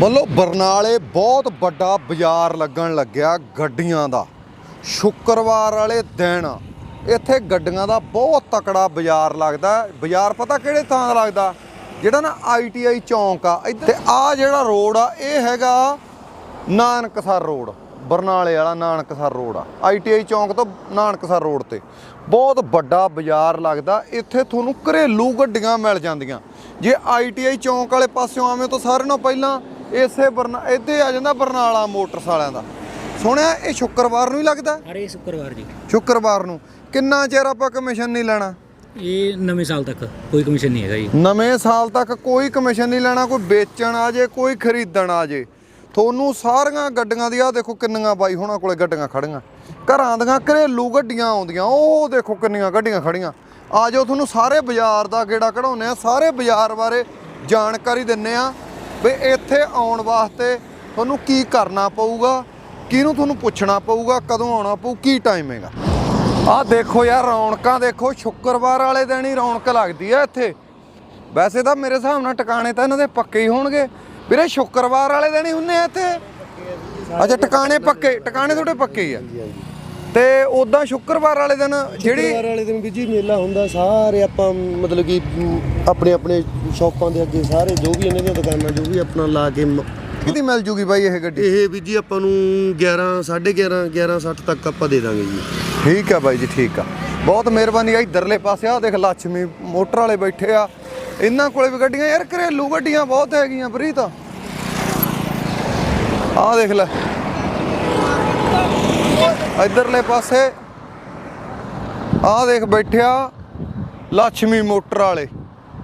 ਵੱਲੋਂ ਬਰਨਾਲੇ ਬਹੁਤ ਵੱਡਾ ਬਾਜ਼ਾਰ ਲੱਗਣ ਲੱਗਿਆ ਗੱਡੀਆਂ ਦਾ। ਸ਼ੁੱਕਰਵਾਰ ਵਾਲੇ ਦਿਨ ਇੱਥੇ ਗੱਡੀਆਂ ਦਾ ਬਹੁਤ ਤਕੜਾ ਬਾਜ਼ਾਰ ਲੱਗਦਾ ਬਾਜ਼ਾਰ ਪਤਾ ਕਿਹੜੇ ਥਾਂ ਦਾ ਲੱਗਦਾ? ਜਿਹੜਾ ਨਾ ਆਈਟੀਆਈ ਚੌਂਕ ਆ। ਇੱਥੇ ਆ ਜਿਹੜਾ ਰੋਡ ਆ, ਇਹ ਹੈਗਾ ਨਾਨਕਸਰ ਰੋਡ। ਬਰਨਾਲੇ ਵਾਲਾ ਨਾਨਕਸਰ ਰੋਡ ਆ। ਆਈਟੀਆਈ ਚੌਂਕ ਤੋਂ ਨਾਨਕਸਰ ਰੋਡ ਤੇ। ਬਹੁਤ ਵੱਡਾ ਬਾਜ਼ਾਰ ਲੱਗਦਾ। ਇੱਥੇ ਤੁਹਾਨੂੰ ਘਰੇਲੂ ਗੱਡੀਆਂ ਮਿਲ ਜਾਂਦੀਆਂ। ਜੇ ਆਈਟੀਆਈ ਚੌਂਕ ਵਾਲੇ ਪਾਸਿਓਂ ਆਵੇਂ ਤਾਂ ਸਾਰਿਆਂ ਨਾਲੋਂ ਪਹਿਲਾਂ ਇਸੇ ਬਰਨਾ ਇੱਥੇ ਆ ਜਾਂਦਾ ਬਰਨਾਲਾ ਮੋਟਰਸ ਵਾਲਿਆਂ ਦਾ। ਸੁਣਿਆ ਇਹ ਸ਼ੁੱਕਰਵਾਰ ਨੂੰ ਹੀ ਲੱਗਦਾ? ਹਰੇ ਸ਼ੁੱਕਰਵਾਰ ਜੀ। ਸ਼ੁੱਕਰਵਾਰ ਨੂੰ। ਕਿੰਨਾ ਚਿਰ ਆਪਾਂ ਕਮਿਸ਼ਨ ਨਹੀਂ ਲੈਣਾ? ਇਹ ਨਵੇਂ ਸਾਲ ਤੱਕ ਕੋਈ ਕਮਿਸ਼ਨ ਨਹੀਂ ਹੈਗਾ ਜੀ। ਨਵੇਂ ਸਾਲ ਤੱਕ ਕੋਈ ਕਮਿਸ਼ਨ ਨਹੀਂ ਲੈਣਾ ਕੋਈ ਵੇਚਣ ਆ ਜੇ ਕੋਈ ਖਰੀਦਣ ਆ ਜੇ। ਤੁਹਾਨੂੰ ਸਾਰੀਆਂ ਗੱਡੀਆਂ ਦੀ ਆ ਦੇਖੋ ਕਿੰਨੀਆਂ ਬਾਈ ਹੋਣਾ ਕੋਲੇ ਗੱਡੀਆਂ ਖੜੀਆਂ। ਘਰਾਂ ਦੀਆਂ ਘਰੇਲੂ ਗੱਡੀਆਂ ਆਉਂਦੀਆਂ ਉਹ ਦੇਖੋ ਕਿੰਨੀਆਂ ਗੱਡੀਆਂ ਖੜੀਆਂ। ਆ ਜਾਓ ਤੁਹਾਨੂੰ ਸਾਰੇ ਬਾਜ਼ਾਰ ਦਾ ਗੇੜਾ ਕਢਾਉਨੇ ਆ ਸਾਰੇ ਬਾਜ਼ਾਰ ਬਾਰੇ ਜਾਣਕਾਰੀ ਦਿੰਨੇ ਆ। ਵੀ ਇੱਥੇ ਆਉਣ ਵਾਸਤੇ ਤੁਹਾਨੂੰ ਕੀ ਕਰਨਾ ਪਊਗਾ? ਕਿਹਨੂੰ ਤੁਹਾਨੂੰ ਪੁੱਛਣਾ ਪਊਗਾ? ਕਦੋਂ ਆਉਣਾ ਪਊ? ਕੀ ਟਾਈਮ ਹੈਗਾ? ਆਹ ਦੇਖੋ ਯਾਰ, ਰੌਣਕਾਂ ਦੇਖੋ, ਸ਼ੁੱਕਰਵਾਰ ਵਾਲੇ ਦਿਨ ਹੀ ਰੌਣਕ ਲੱਗਦੀ ਆ ਇੱਥੇ। ਵੈਸੇ ਤਾਂ ਮੇਰੇ ਹਿਸਾਬ ਨਾਲ ਟਿਕਾਣੇ ਤਾਂ ਇਹਨਾਂ ਦੇ ਪੱਕੇ ਹੀ ਹੋਣਗੇ। ਵੀਰੇ, ਸ਼ੁੱਕਰਵਾਰ ਵਾਲੇ ਦਿਨ ਹੀ ਹੁੰਨੇ ਆ ਇੱਥੇ। ਅੱਛਾ, ਟਿਕਾਣੇ ਪੱਕੇ, ਟਿਕਾਣੇ ਤੁਹਾਡੇ ਪੱਕੇ ਹੀ ਆ। ਤੇ ਉਦਾਂ ਸ਼ੁੱਕਰਵਾਰ ਵਾਲੇ ਦਿਨ ਜਿਹੜੀ ਸ਼ੁੱਕਰਵਾਰ ਵਾਲੇ ਦਿਨ ਵੀ ਜੀ ਮੇਲਾ ਹੁੰਦਾ ਸਾਰੇ ਆਪਾਂ ਮਤਲਬ ਕਿ ਆਪਣੇ ਆਪਣੇ ਸ਼ੌਪਾਂ ਦੇ ਅੱਗੇ ਸਾਰੇ ਜੋ ਵੀ ਇਹਨਾਂ ਦੀਆਂ ਦੁਕਾਨਾਂ ਜੋ ਵੀ ਆਪਣਾ ਲਾ ਕੇ ਕਿਹਦੀ ਮਿਲ ਜੂਗੀ ਬਾਈ ਇਹ ਗੱਡੀ? ਇਹ ਵੀ ਜੀ ਆਪਾਂ ਨੂੰ 11 11:30 11:60 ਤੱਕ ਆਪਾਂ ਦੇ ਦਾਂਗੇ ਜੀ। ਠੀਕ ਆ ਬਾਈ ਜੀ ਠੀਕ ਆ। ਬਹੁਤ ਮਿਹਰਬਾਨੀ ਆ ਇਧਰਲੇ ਪਾਸੇ ਆ ਦੇਖ ਲక్ష్ਮੀ ਮੋਟਰ ਵਾਲੇ ਬੈਠੇ ਆ। ਇਹਨਾਂ ਕੋਲੇ ਵੀ ਗੱਡੀਆਂ ਯਾਰ ਘਰੇਲੂ ਗੱਡੀਆਂ ਬਹੁਤ ਹੈਗੀਆਂ ਪ੍ਰੀਤ। ਆ ਦੇਖ ਲੈ। ਇਧਰਲੇ ਪਾਸੇ। ਆਹ ਦੇਖ ਬੈਠਿਆ ਲక్ష్ਮੀ ਮੋਟਰ ਵਾਲੇ।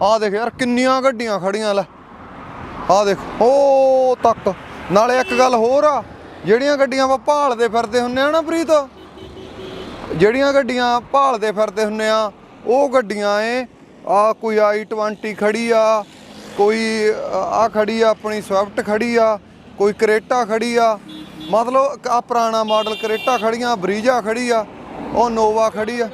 ਆਹ ਦੇਖ ਯਾਰ ਕਿੰਨੀਆਂ ਗੱਡੀਆਂ ਖੜੀਆਂ ਲੈ। ਆਹ ਦੇਖ ਉਹ ਤੱਕ। ਨਾਲੇ ਇੱਕ ਗੱਲ ਹੋਰ ਆ, ਜਿਹੜੀਆਂ ਗੱਡੀਆਂ ਆਪਾਂ ਭਾਲਦੇ ਫਿਰਦੇ ਹੁੰਨੇ ਆ ਨਾ ਪ੍ਰੀਤ, ਜਿਹੜੀਆਂ ਗੱਡੀਆਂ ਭਾਲਦੇ ਫਿਰਦੇ ਹੁੰਨੇ ਆ, ਉਹ ਗੱਡੀਆਂ ਏ ਆ ਕੋਈ i20 ਖੜੀ ਆ, ਕੋਈ ਆ ਖੜੀ ਆ, ਆਪਣੀ ਸਵਿਫਟ ਖੜੀ ਆ, ਕੋਈ ਕਰੇਟਾ ਖੜੀ ਆ ਮਤਲਬ ਆ ਪੁਰਾਣਾ ਮਾਡਲ ਕਰੇਟਾ ਖੜੀਆਂ ਬਰੀਜਾ ਖੜੀ ਆ ਉਹ ਨੋਵਾ ਖੜੀ ਆ।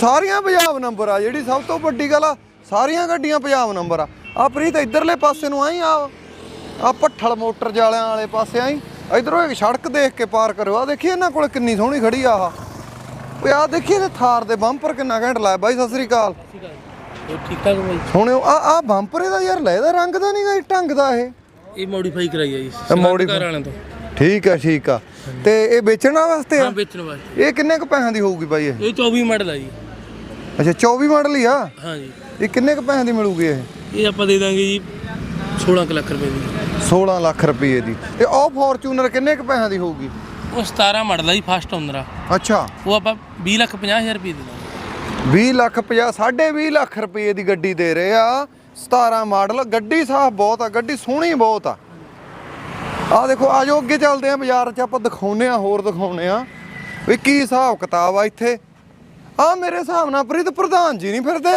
ਸਾਰੀਆਂ ਪੰਜਾਬ ਨੰਬਰ ਆ ਜਿਹੜੀ ਸਭ ਤੋਂ ਵੱਡੀ ਗੱਲ ਆ ਸਾਰੀਆਂ ਗੱਡੀਆਂ ਪੰਜਾਬ ਨੰਬਰ ਆ। ਆ ਪ੍ਰੀਤ ਇਧਰਲੇ ਪਾਸੇ ਨੂੰ ਆਈ ਆ ਆ ਪੱਠਲ ਮੋਟਰ ਜਾਲਿਆਂ ਵਾਲੇ ਪਾਸੇ ਆਈ। ਇਧਰੋਂ ਇੱਕ ਸੜਕ ਦੇਖ ਕੇ ਪਾਰ ਕਰੋ ਆ ਦੇਖੀ ਇਹਨਾਂ ਕੋਲ ਕਿੰਨੀ ਸੋਹਣੀ ਖੜੀ ਆ ਆਹ। ਓਏ ਆ ਦੇਖੀ ਇਹ ਥਾਰ ਦੇ ਬੰਪਰ ਕਿੰਨਾ ਘੈਂਟ ਲਾਇਆ ਬਾਈ ਸਤਿ ਸ੍ਰੀ ਅਕਾਲ। ਉਹ ਠੀਕ ਠਾਕ ਬਾਈ। ਹੁਣ ਆ ਆ ਬੰਪਰ ਇਹਦਾ ਯਾਰ ਲੈ ਇਹਦਾ ਰੰਗ ਦਾ ਨਹੀਂਗਾ ਢੰਗ ਦਾ ਇਹ। ਇਹ ਮੋਡੀਫਾਈ ਕਰਾਈ ਆ ਜੀ ਘਰ ਵਾਲਿਆਂ ਤੋਂ। ਠੀਕ ਆ ਠੀਕ ਆ। ਤੇ ਇਹ ਵੇਚਣ ਵਾਸਤੇ ਹਾਂ ਆ ਵੇਚਣ ਵਾਸਤੇ। ਇਹ ਕਿੰਨੇ ਕੁ ਪੈਸਿਆਂ ਦੀ ਹੋਊਗੀ ਬਾਈ ਇਹ? ਇਹ 24 ਮਾਡਲ ਆ ਜੀ। ਅੱਛਾ 24 ਮਾਡਲ ਹੀ ਆ? ਹਾਂ ਜੀ। ਇਹ ਕਿੰਨੇ ਕੁ ਪੈਸਿਆਂ ਦੀ ਮਿਲੂਗੀ ਇਹ? ਇਹ ਆਪਾਂ ਦੇ ਦਾਂਗੇ ਜੀ 16 ਕੁ ਲੱਖ ਰੁਪਏ ਦੀ। 16 ਲੱਖ ਰੁਪਏ ਦੀ। ਤੇ ਉਹ ਫੋਰਚੂਨਰ ਕਿੰਨੇ ਕੁ ਪੈਸਿਆਂ ਦੀ ਹੋਊਗੀ? ਉਹ 17 ਮਾਡਲ ਆ ਜੀ ਫਸਟ ਓਨਰ ਆ। ਅੱਛਾ। ਉਹ ਆਪਾਂ 20 ਲੱਖ 50 ਹਜ਼ਾਰ ਰੁਪਏ ਦੇ ਦਾਂਗੇ। 20 ਲੱਖ 50 20 ਲੱਖ ਰੁਪਏ ਦੀ ਗੱਡੀ ਦੇ ਰਹੇ ਆ। 17 ਮਾਡਲ ਗੱਡੀ ਸਾਫ਼ ਬਹੁਤ ਆ ਗੱਡੀ ਸੋਹਣੀ ਬਹੁਤ ਆ। ਆ ਦੇਖੋ ਆਜੋ ਅੱਗੇ ਚੱਲਦੇ ਆ ਬਾਜ਼ਾਰ 'ਚ ਆਪਾਂ ਦਿਖਾਉਨੇ ਆ ਹੋਰ ਦਿਖਾਉਨੇ ਆ ਵੀ ਕੀ ਹਿਸਾਬ ਕਿਤਾਬ ਆ ਇੱਥੇ। ਆ ਮੇਰੇ ਹਿਸਾਬ ਨਾਲ ਪ੍ਰੀਤ ਪ੍ਰਧਾਨ ਜੀ ਨਹੀਂ ਫਿਰਦੇ।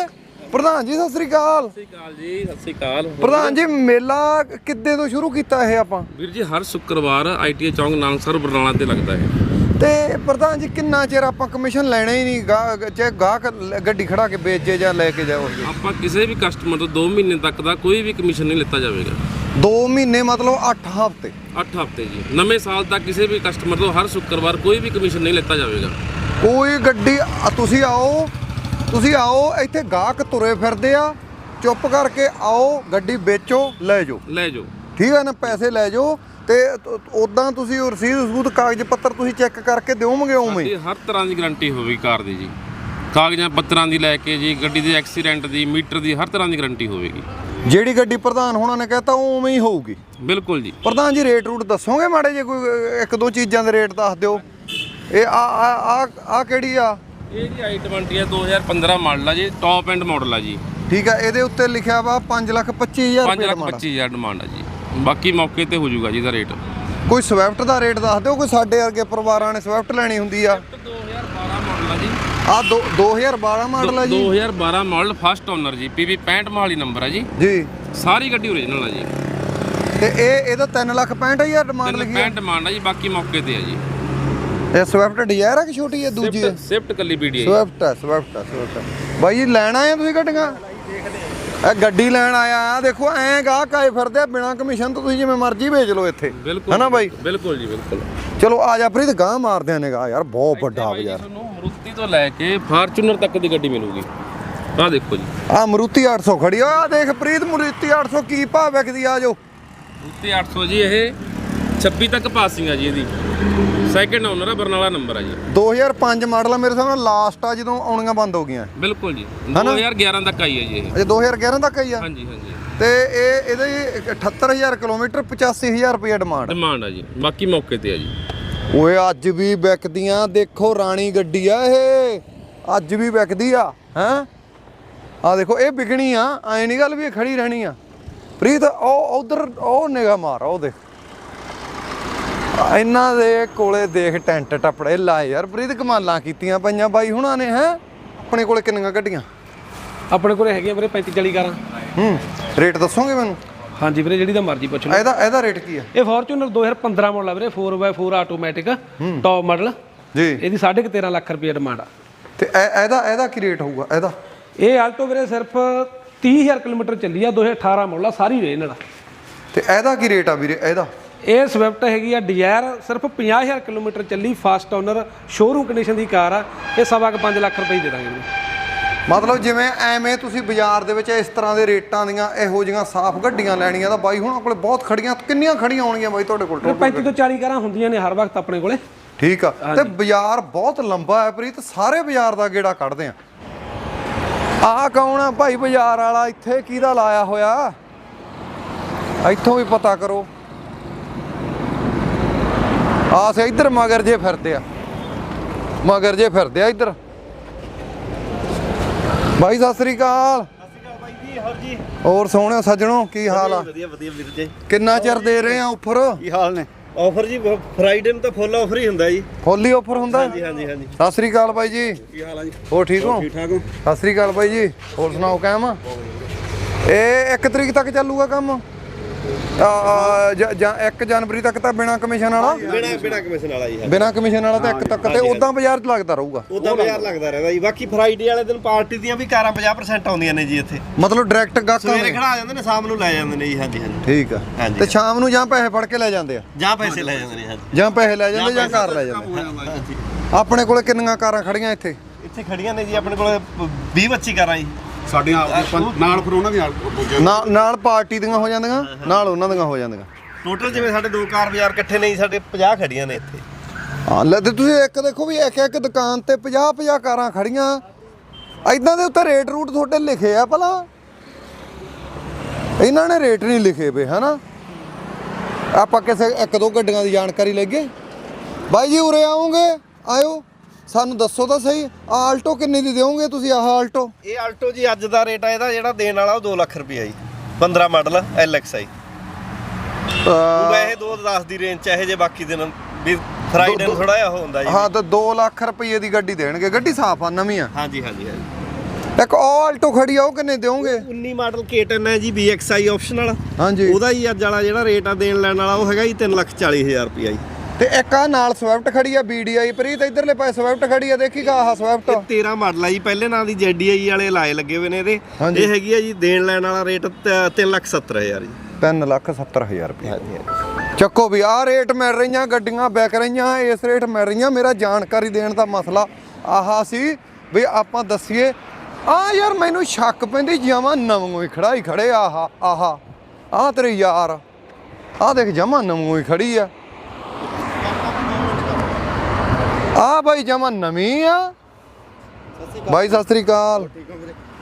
ਪ੍ਰਧਾਨ ਜੀ ਸਤਿ ਸ੍ਰੀ ਅਕਾਲ। ਸਤਿ ਸ਼੍ਰੀ ਅਕਾਲ ਜੀ ਸਤਿ ਸ਼੍ਰੀ ਅਕਾਲ। ਪ੍ਰਧਾਨ ਜੀ ਮੇਲਾ ਕਿੱਦੇ ਤੋਂ ਸ਼ੁਰੂ ਕੀਤਾ ਇਹ ਆਪਾਂ? ਵੀਰ ਜੀ ਹਰ ਸ਼ੁੱਕਰਵਾਰ ਆਈਟੀਆਈ ਚੌਂਕ ਨਾਨਕਸਰ ਬਰਨਾਲਾ ਤੇ ਲੱਗਦਾ ਹੈ ਤੇ ਪ੍ਰਧਾਨ ਜੀ ਕਿੰਨਾ ਚਿਰ ਆਪਾਂ ਕਮਿਸ਼ਨ ਲੈਣਾ ਹੀ ਨਹੀਂ ਚਾਹੇ ਗਾਹਕ ਗੱਡੀ ਖੜਾ ਕੇ ਵੇਚੇ ਜਾਂ ਲੈ ਕੇ ਜਾਓ ਆਪਾਂ ਕਿਸੇ ਵੀ ਕਸਟਮਰ ਤੋਂ 2 ਮਹੀਨੇ ਤੱਕ ਦਾ ਕੋਈ ਵੀ ਕਮਿਸ਼ਨ ਨਹੀਂ ਲਿੱਤਾ ਜਾਵੇਗਾ। 2 ਮਹੀਨੇ ਮਤਲਬ 8 ਹਫ਼ਤੇ। 8 ਹਫ਼ਤੇ ਜੀ। ਨਵੇਂ ਸਾਲ ਤੱਕ ਕਿਸੇ ਵੀ ਕਸਟਮਰ ਤੋਂ ਹਰ ਸ਼ੁੱਕਰਵਾਰ ਕੋਈ ਵੀ ਕਮਿਸ਼ਨ ਨਹੀਂ ਲਿੱਤਾ ਜਾਵੇਗਾ। ਕੋਈ ਗੱਡੀ ਤੁਸੀਂ ਆਓ ਤੁਸੀਂ ਆਓ ਇੱਥੇ ਗਾਹਕ ਤੁਰੇ ਫਿਰਦੇ ਆ। ਚੁੱਪ ਕਰਕੇ ਆਓ ਗੱਡੀ ਵੇਚੋ ਲੈ ਜਾਓ। ਲੈ ਜਾਓ। ਠੀਕ ਹੈ ਨਾ? ਪੈਸੇ ਲੈ ਜਾਓ ਤੇ ਉਦਾਂ ਤੁਸੀਂ ਉਹ ਰਸੀਦ ਸਬੂਤ ਕਾਗਜ਼ ਪੱਤਰ ਤੁਸੀਂ ਚੈੱਕ ਕਰਕੇ ਦਿਓਗੇ ਉਵੇਂ? ਹੀ। ਹਰ ਤਰ੍ਹਾਂ ਦੀ ਗਾਰੰਟੀ ਹੋਵੇਗੀ ਕਾਰ ਦੀ ਜੀ। ਕਾਗਜ਼ਾਂ ਪੱਤਰਾਂ ਦੀ ਲੈ ਕੇ ਜੀ ਗੱਡੀ ਦੇ ਐਕਸੀਡੈਂਟ ਦੀ ਮੀਟਰ ਦੀ ਹਰ ਤਰ੍ਹਾਂ ਦੀ ਗਾਰੰਟੀ ਹੋਵੇਗੀ। ਜਿਹੜੀ ਗੱਡੀ ਪ੍ਰਧਾਨ ਹੋਣਾ ਨੇ ਕਹਤਾ ਉਹ ਉਵੇਂ ਹੀ ਹੋਊਗੀ। ਬਿਲਕੁਲ ਜੀ। ਪ੍ਰਧਾਨ ਜੀ ਰੇਟ ਰੂਟ ਦੱਸੋਗੇ ਮਾੜੇ ਜੇ ਕੋਈ ਇੱਕ ਦੋ ਚੀਜ਼ਾਂ ਦੇ ਰੇਟ ਦੱਸ ਦਿਓ। ਇਹ ਆ ਆ ਆ ਕਿਹੜੀ ਆ? ਇਹ ਜੀ i20 ਹੈ 2015 ਮਾਡਲ ਆ ਜੀ ਟੌਪ ਐਂਡ ਮਾਡਲ ਆ ਜੀ। ਠੀਕ ਆ ਇਹਦੇ ਉੱਤੇ ਲਿਖਿਆ ਵਾ 5 ਲੱਖ 25000 5 ਰੁਪਏ ਲੱਖ ਦਾ 25000 ਡਿਮਾਂਡ ਆ ਜੀ। ਬਾਕੀ ਮੌਕੇ ਤੇ ਹੋ ਜਾਊਗਾ ਜੀ ਦਾ ਰੇਟ। ਕੋਈ ਸਵਿਫਟ ਦਾ ਰੇਟ ਦੱਸ ਦਿਓ ਕੋਈ ਸਾਡੇ ਵਰਗੇ ਪਰਿਵਾਰਾਂ ਨੇ ਸਵਿਫਟ ਲੈਣੀ ਹੁੰਦੀ ਆ? 2012 ਮਾਡਲ ਆ ਜੀ। ਆ 2012 ਮਾਡਲ ਆ ਜੀ। 2012 ਮਾਡਲ ਫਸਟ ਓਨਰ ਜੀ PV 65 ਮੋਹਾਲੀ ਨੰਬਰ ਆ ਜੀ। ਜੀ। ਸਾਰੀ ਗੱਡੀ ਓਰੀਜਨਲ ਆ ਜੀ। ਤੇ ਇਹ ਇਹਦਾ 3 ਲੱਖ 65000 ਡਿਮਾਂਡ ਲਿਖੀ ਆ। 65 ਡਿਮਾਂਡ ਆ ਜੀ ਬਾਕੀ ਮੌਕੇ ਤੇ ਆ ਜੀ। ਇਹ ਸਵਿਫਟ ਡਿਜ਼ਾਇਰ ਆ ਕਿ ਛੋਟੀ ਹੈ ਦੂਜੀ ਹੈ ਸਵਿਫਟ ਸਵਿਫਟ ਕੱਲੀ BDI ਸਵਿਫਟ ਹੈ ਸਵਿਫਟ ਹੈ ਸਵਿਫਟ ਬਾਈ ਲੈਣਾ ਆ ਤੁਸੀਂ ਗੱਡੀਆਂ? ਇਹ ਗੱਡੀ ਲੈਣ ਆਇਆ ਆ ਦੇਖੋ ਐਂ ਗਾ ਕਾਏ ਫਿਰਦੇ ਆ ਬਿਨਾ ਕਮਿਸ਼ਨ ਤੋਂ ਤੁਸੀਂ ਜਿਵੇਂ ਮਰਜ਼ੀ ਵੇਚ ਲਓ ਇੱਥੇ। ਬਿਲਕੁਲ ਹਨਾ ਬਾਈ? ਬਿਲਕੁਲ ਜੀ ਬਿਲਕੁਲ। ਚਲੋ ਆ ਜਾ ਪ੍ਰੀਤ ਗਾਂ ਮਾਰਦੇ ਆ ਨਿਗਾਹ ਯਾਰ ਬਹੁਤ ਵੱਡਾ ਬਾਜ਼ਾਰ। ਤੁਹਾਨੂੰ ਮਰੂਤੀ ਤੋਂ ਲੈ ਕੇ ਫਾਰਚੂਨਰ ਤੱਕ ਦੀ ਗੱਡੀ ਮਿਲੂਗੀ। ਆਹ ਦੇਖੋ ਜੀ। ਆ ਮਰੂਤੀ 800 ਖੜੀ ਆ ਦੇਖ ਪ੍ਰੀਤ ਮਰੂਤੀ 800 ਕੀ ਭਾਅ ਵਿਕਦੀ ਆ ਜੋ। ਮਰੂਤੀ 800 ਜੀ ਇਹ 26 ਤੱਕ ਪਾਸਿੰਗ ਆ ਜੀ ਇਹਦੀ। ਸੈਕਿੰਡ ਓਨਰ ਆ ਬਰਨਾਲਾ ਨੰਬਰ ਆ ਜੀ। 2005 ਮਾਡਲ ਆ ਮੇਰੇ ਹਿਸਾਬ ਨਾਲ ਲਾਸਟ ਆ ਜਦੋਂ ਆਉਣੀਆਂ ਬੰਦ ਹੋ ਗਈਆਂ। ਬਿਲਕੁਲ ਜੀ। ਹਨਾ? 2011 ਤੱਕ ਆਈ ਹੈ ਜੀ ਇਹ। ਅਜੇ 2011 ਤੱਕ ਆਈ ਆ? ਹਾਂਜੀ ਹਾਂਜੀ। ਤੇ ਇਹ ਇਹਦੇ 78000 ਕਿਲੋਮੀਟਰ 85000 ਰੁਪਏ ਡਿਮਾਂਡ ਡਿਮਾਂਡ ਆ ਜੀ। ਬਾਕੀ ਮੌਕੇ ਤੇ ਆ ਜੀ। ਓਏ ਅੱਜ ਵੀ ਵਿਕਦੀਆਂ ਦੇਖੋ ਰਾਣੀ ਗੱਡੀ ਆ ਇਹ। ਅੱਜ ਵੀ ਵਿਕਦੀ ਆ ਹੈ? ਆ ਦੇਖੋ ਇਹ ਵਿਕਣੀ ਆ ਐ ਨਹੀਂ ਗੱਲ ਵੀ ਖੜੀ ਰਹਿਣੀ ਆ। ਪ੍ਰੀਤ ਉਹ ਉਧਰ ਉਹ ਨਿਗਾ ਮਾਰ ਉਹ ਦੇਖ। ਇਹਨਾਂ ਦੇ ਕੋਲੇ ਦੇਖ ਟੈਂਟ ਟਪੜੇ ਲਾਏ ਯਾਰ ਪ੍ਰੀਤ ਕਮਾਲਾਂ ਕੀਤੀਆਂ ਪਈਆਂ ਬਾਈ ਹੁਣਾਂ ਨੇ ਹੈ? ਆਪਣੇ ਕੋਲੇ ਕਿੰਨੀਆਂ ਗੱਡੀਆਂ? ਆਪਣੇ ਕੋਲੇ ਹੈਗੀਆਂ ਵੀਰੇ 35 40 ਕਾਰਾਂ। ਹੂੰ ਰੇਟ ਦੱਸੋਗੇ ਮੈਨੂੰ? ਹਾਂਜੀ ਵੀਰੇ ਜਿਹੜੀ ਦਾ ਮਰਜ਼ੀ ਪੁੱਛ ਲਓ। ਇਹਦਾ ਇਹਦਾ ਰੇਟ ਕੀ ਆ? ਇਹ ਫੋਰਚੂਨਰ 2015 ਮਾਡਲ ਆ ਵੀਰੇ 4x4 ਆਟੋਮੈਟਿਕ ਟੌਪ ਮਾਡਲ ਜੀ। ਇਹਦੀ 13.5 ਲੱਖ ਰੁਪਏ ਡਿਮਾਂਡ ਆ। ਤੇ ਇਹ- ਇਹਦਾ ਇਹਦਾ ਕੀ ਰੇਟ ਹੋਊਗਾ ਇਹਦਾ? ਇਹ ਆਲਟੋ ਵੀਰੇ ਸਿਰਫ 30000 ਕਿਲੋਮੀਟਰ ਚੱਲੀ ਆ 2018 ਮਾਡਲ ਆ ਸਾਰੀ ਰੇ ਨਾਲ ਤੇ ਇਹਦਾ ਕੀ ਰੇਟ ਆ ਵੀਰੇ ਇਹਦਾ? ਇਹ ਸਵਿਫਟ ਹੈਗੀ ਆ ਡਿਜ਼ਾਇਰ ਸਿਰਫ 50000 ਕਿਲੋਮੀਟਰ ਚੱਲੀ ਫਾਸਟ ਓਨਰ ਸ਼ੋਰੂਮ ਕੰਡੀਸ਼ਨ ਦੀ ਕਾਰ ਆ ਇਹ ਸਵਾ ਕੁ 5 ਲੱਖ ਰੁਪਏ ਦੇ ਦਾਂਗੇ ਵੀਰੇ ਮਤਲਬ ਜਿਵੇਂ ਐਵੇਂ ਤੁਸੀਂ ਬਾਜ਼ਾਰ ਦੇ ਵਿੱਚ ਇਸ ਤਰ੍ਹਾਂ ਦੇ ਰੇਟਾਂ ਦੀਆਂ ਇਹੋ ਜਿਹੀਆਂ ਸਾਫ਼ ਗੱਡੀਆਂ ਲੈਣੀਆਂ ਤਾਂ ਬਾਈ ਹੁਣਾਂ ਕੋਲੇ ਬਹੁਤ ਖੜੀਆਂ ਕਿੰਨੀਆਂ ਖੜੀਆਂ ਆਉਣਗੀਆਂ ਬਾਈ ਤੁਹਾਡੇ ਕੋਲ? ਵੀਰੇ 35 ਤੋਂ 40 ਕਾਰਾਂ ਹੁੰਦੀਆਂ ਨੇ ਹਰ ਵਕਤ ਆਪਣੇ ਕੋਲੇ। ਠੀਕ ਆ ਤੇ ਬਾਜ਼ਾਰ ਬਹੁਤ ਲੰਬਾ ਹੈ ਪ੍ਰੀਤ ਸਾਰੇ ਬਾਜ਼ਾਰ ਦਾ ਗੇੜਾ ਕੱਢਦੇ ਆ। ਆਹ ਕੌਣ ਆ? ਭਾਈ ਬਾਜ਼ਾਰ ਵਾਲਾ ਇੱਥੇ ਕਿਹਦਾ ਲਾਇਆ ਹੋਇਆ? ਇੱਥੋਂ ਵੀ ਪਤਾ ਕਰੋ। ਆ ਸੇ ਇੱਧਰ ਮਗਰ ਜੇ ਫਿਰਦੇ ਆ। ਮਗਰ ਜੇ ਫਿਰਦੇ ਆ ਇੱਧਰ। ਬਾਈ ਸਤਿ ਸ੍ਰੀ ਅਕਾਲ। ਹੋਰ ਸੋਹਣਿਓ ਸੱਜਣੋ ਕੀ ਹਾਲ ਆ? ਵਧੀਆ ਵਧੀਆ ਵੀਰ ਜੀ। ਕਿੰਨਾ ਚਿਰ ਦੇ ਰਹੇ ਆ ਆਫਰ ਕੀ ਹਾਲ ਨੇ? ਆਫਰ ਜੀ ਫਰਾਈਡੇ ਨੂੰ ਤਾਂ ਫੁੱਲ ਆਫਰ ਹੀ ਹੁੰਦਾ ਜੀ। ਹੋਲੀ ਆਫਰ ਹੁੰਦਾ? ਹਾਂਜੀ ਹਾਂਜੀ ਹਾਂਜੀ। ਸਤਿ ਸ੍ਰੀ ਅਕਾਲ ਬਾਈ ਜੀ। ਕੀ ਹਾਲ ਆ ਜੀ? ਹੋਰ ਠੀਕ ਹੋ? ਠੀਕ ਠਾਕ ਹੋ? ਸਤਿ ਸ੍ਰੀ ਅਕਾਲ ਬਾਈ ਜੀ। ਹੋਰ ਸੁਣਾਓ ਕਾਇਮ ਇਹ 1 ਤਰੀਕ ਤੱਕ ਚੱਲੂਗਾ ਕੰਮ? ਜਾਂ- 1 ਜਨਵਰੀ ਤੱਕ ਤਾਂ ਬਿਨਾ ਕਮਿਸ਼ਨ ਵਾਲਾ? ਬਿਨਾ ਬਿਨਾ ਕਮਿਸ਼ਨ ਵਾਲਾ ਜੀ ਬਿਨਾ ਕਮਿਸ਼ਨ ਵਾਲਾ ਤਾਂ 1 ਤੱਕ ਤੇ ਉਦਾਂ ਬਾਜ਼ਾਰ 'ਚ ਲੱਗਦਾ ਰਹੂਗਾ। ਉਦਾਂ ਬਾਜ਼ਾਰ ਲੱਗਦਾ ਰਹਿੰਦਾ ਜੀ। ਬਾਕੀ ਫਰਾਈਡੇ ਵਾਲੇ ਦਿਨ ਪਾਰਟੀ ਦੀਆਂ ਵੀ ਕਾਰਾਂ 50% ਆਉਂਦੀਆਂ ਨੇ ਜੀ ਇੱਥੇ। ਮਤਲਬ ਡਾਇਰੈਕਟ ਗਾਹਕਾਂ ਸਵੇਰੇ ਨੂੰ ਖੜਾ ਜਾਂਦੇ ਨੇ ਸ਼ਾਮ ਨੂੰ ਲੈ ਜਾਂਦੇ ਨੇ ਜੀ ਹਾਂਜੀ ਹਾਂਜੀ। ਠੀਕ ਆ। ਹਾਂਜੀ। ਤੇ ਸ਼ਾਮ ਨੂੰ ਜਾਂ ਪੈਸੇ ਫੜ ਕੇ ਲੈ ਜਾਂਦੇ ਆ? ਜਾਂ ਪੈਸੇ ਲੈ ਜਾਂਦੇ ਨੇ ਹਾਂਜੀ। ਜਾਂ ਪੈਸੇ ਲੈ ਜਾਂਦੇ ਜਾਂ ਕਾਰ ਲੈ ਜਾਂਦੇ? ਹਾਂਜੀ। ਆਪਣੇ ਕੋਲੇ ਕਿੰਨੀਆਂ ਕਾਰਾਂ ਖੜੀਆਂ ਇੱਥੇ? ਇੱਥੇ ਖੜੀਆਂ ਨੇ ਜੀ ਆਪਣੇ ਕੋਲ 20 25 ਕਾਰਾਂ ਜੀ। ਸਾਡੀਆਂ ਆਪ- ਨਾਲ ਫਿਰ ਉਹਨਾਂ ਦੀ ਨਾਲ ਦੂਜੇ ਨਾਲ ਨਾਲ ਪਾਰਟੀ ਦੀਆਂ ਹੋ ਜਾਂਦੀਆਂ ਨਾਲ ਉਹਨਾਂ ਦੀਆਂ ਹੋ ਜਾਂਦੀਆਂ। ਟੋਟਲ ਜਿਵੇਂ ਸਾਡੇ ਦੋ ਕਾਰ ਬਾਜ਼ਾਰ ਇਕੱਠੇ ਨੇ ਜੀ ਸਾਡੇ 50 ਖੜੀਆਂ ਨੇ ਇੱਥੇ। ਹਾਂ ਲੈ ਤੇ ਤੁਸੀਂ ਇੱਕ ਦੇਖੋ ਵੀ ਇੱਕ ਇੱਕ ਦੁਕਾਨ ਤੇ 50 50 ਕਾਰਾਂ ਖੜੀਆਂ ਐਦਾਂ ਦੇ ਉੱਤੇ ਰੇਟ ਰੂਟ ਤੁਹਾਡੇ ਲਿਖੇ ਆ ਭਲਾ। ਇਹਨਾਂ ਨੇ ਰੇਟ ਨਹੀਂ ਲਿਖੇ ਵੇ ਹਨਾ? ਆਪਾਂ ਕਿਸੇ ਇੱਕ ਦੋ ਗੱਡੀਆਂ ਦੀ ਜਾਣਕਾਰੀ ਲਈਏ। ਬਾਈ ਜੀ ਉਰੇ ਆਉਂਗੇ ਆਇਓ। ਸਾਨੂੰ ਦੱਸੋ ਤਾਂ ਸਹੀ ਆਲਟੋ ਕਿੰਨੇ ਦੀ ਦਿਓਗੇ ਤੁਸੀਂ ਆਹ ਆਲਟੋ ਇਹ ਆਲਟੋ ਜੀ ਅੱਜ ਦਾ ਰੇਟ ਆ ਇਹਦਾ ਜਿਹੜਾ ਦੇਣ ਵਾਲਾ ਉਹ 2 ਲੱਖ ਰੁਪਏ ਜੀ। 15 ਮਾਡਲ LXI ਉਹ ਵੈਸੇ 2-10 ਦੀ ਰੇਂਜ ਚ ਇਹ ਜੇ ਬਾਕੀ ਦਿਨ ਵੀ ਫਰਾਈਡੇ ਨੂੰ ਥੋੜਾ ਜਿਹਾ ਉਹ ਹੁੰਦਾ ਜੀ। ਹਾਂ ਤਾਂ 2 ਲੱਖ ਰੁਪਏ ਦੀ ਗੱਡੀ ਦੇਣਗੇ। ਗੱਡੀ ਸਾਫ਼ ਆ ਨਵੀਂ ਆ। ਹਾਂਜੀ ਹਾਂਜੀ ਹਾਂਜੀ। ਇੱਕ ਆਲਟੋ ਖੜੀ ਆ ਉਹ ਕਿੰਨੇ ਦਿਓਗੇ? 19 ਮਾਡਲ K10 ਹੈ ਜੀ BXI ਆਪਸ਼ਨਲ ਹਾਂਜੀ। ਉਹਦਾ ਹੀ ਅੱਜ ਵਾਲਾ ਜਿਹੜਾ ਰੇਟ ਆ ਦੇਣ ਲੈਣ ਵਾਲਾ ਉਹ ਹੈਗਾ ਜੀ 3 ਲੱਖ 40 ਹਜ਼ਾਰ ਰੁਪਇਆ ਜੀ। ਤੇ ਇੱਕ ਆ ਨਾਲ ਸਵਿਫਟ ਖੜੀ ਆ BDI ਪ੍ਰੀਤ ਇਧਰਲੇ ਪਾਸੇ ਸਵਿਫਟ ਖੜੀ ਆ ਦੇਖੀਗਾ ਆਹ ਸਵਿਫਟ ਇਹ 13 ਮਾਡਲ ਆ ਜੀ ਪਹਿਲੇ ਨਾਂ ਦੀ ZDI ਵਾਲੇ ਲਾਏ ਲੱਗੇ ਹੋਏ ਨੇ ਇਹਦੇ। ਇਹ ਹੈਗੀ ਆ ਜੀ ਦੇਣ ਲੈਣ ਵਾਲਾ ਰੇਟ 3 ਲੱਖ 70 ਹਜ਼ਾਰ ਜੀ। 3 ਲੱਖ 70 ਹਜ਼ਾਰ ਰੁਪਏ। ਚੱਕੋ ਵੀ ਆਹ ਰੇਟ ਮਿਲ ਰਹੀਆਂ ਗੱਡੀਆਂ ਵਿਕ ਰਹੀਆਂ ਇਸ ਰੇਟ ਮਿਲ ਰਹੀਆਂ ਮੇਰਾ ਜਾਣਕਾਰੀ ਦੇਣ ਦਾ ਮਸਲਾ ਆਹਾ ਸੀ ਵੀ ਆਪਾਂ ਦੱਸੀਏ ਆ ਯਾਰ ਮੈਨੂੰ ਸ਼ੱਕ ਪੈਂਦੀ ਜਮਾ ਨਵੋਂ ਹੀ ਖੜਾ ਹੀ ਖੜੇ ਆਹਾ ਆਹਾ। ਆ ਤੇਰੇ ਯਾਰ ਆ ਦੇਖ ਜਮਾ ਨਵੋਂ ਹੀ ਖੜੀ ਆ। ਆ ਬਾਈ ਜਮਾ ਨਵੀਂ ਆ। ਬਾਈ ਸਤਿ ਸ੍ਰੀ ਅਕਾਲ।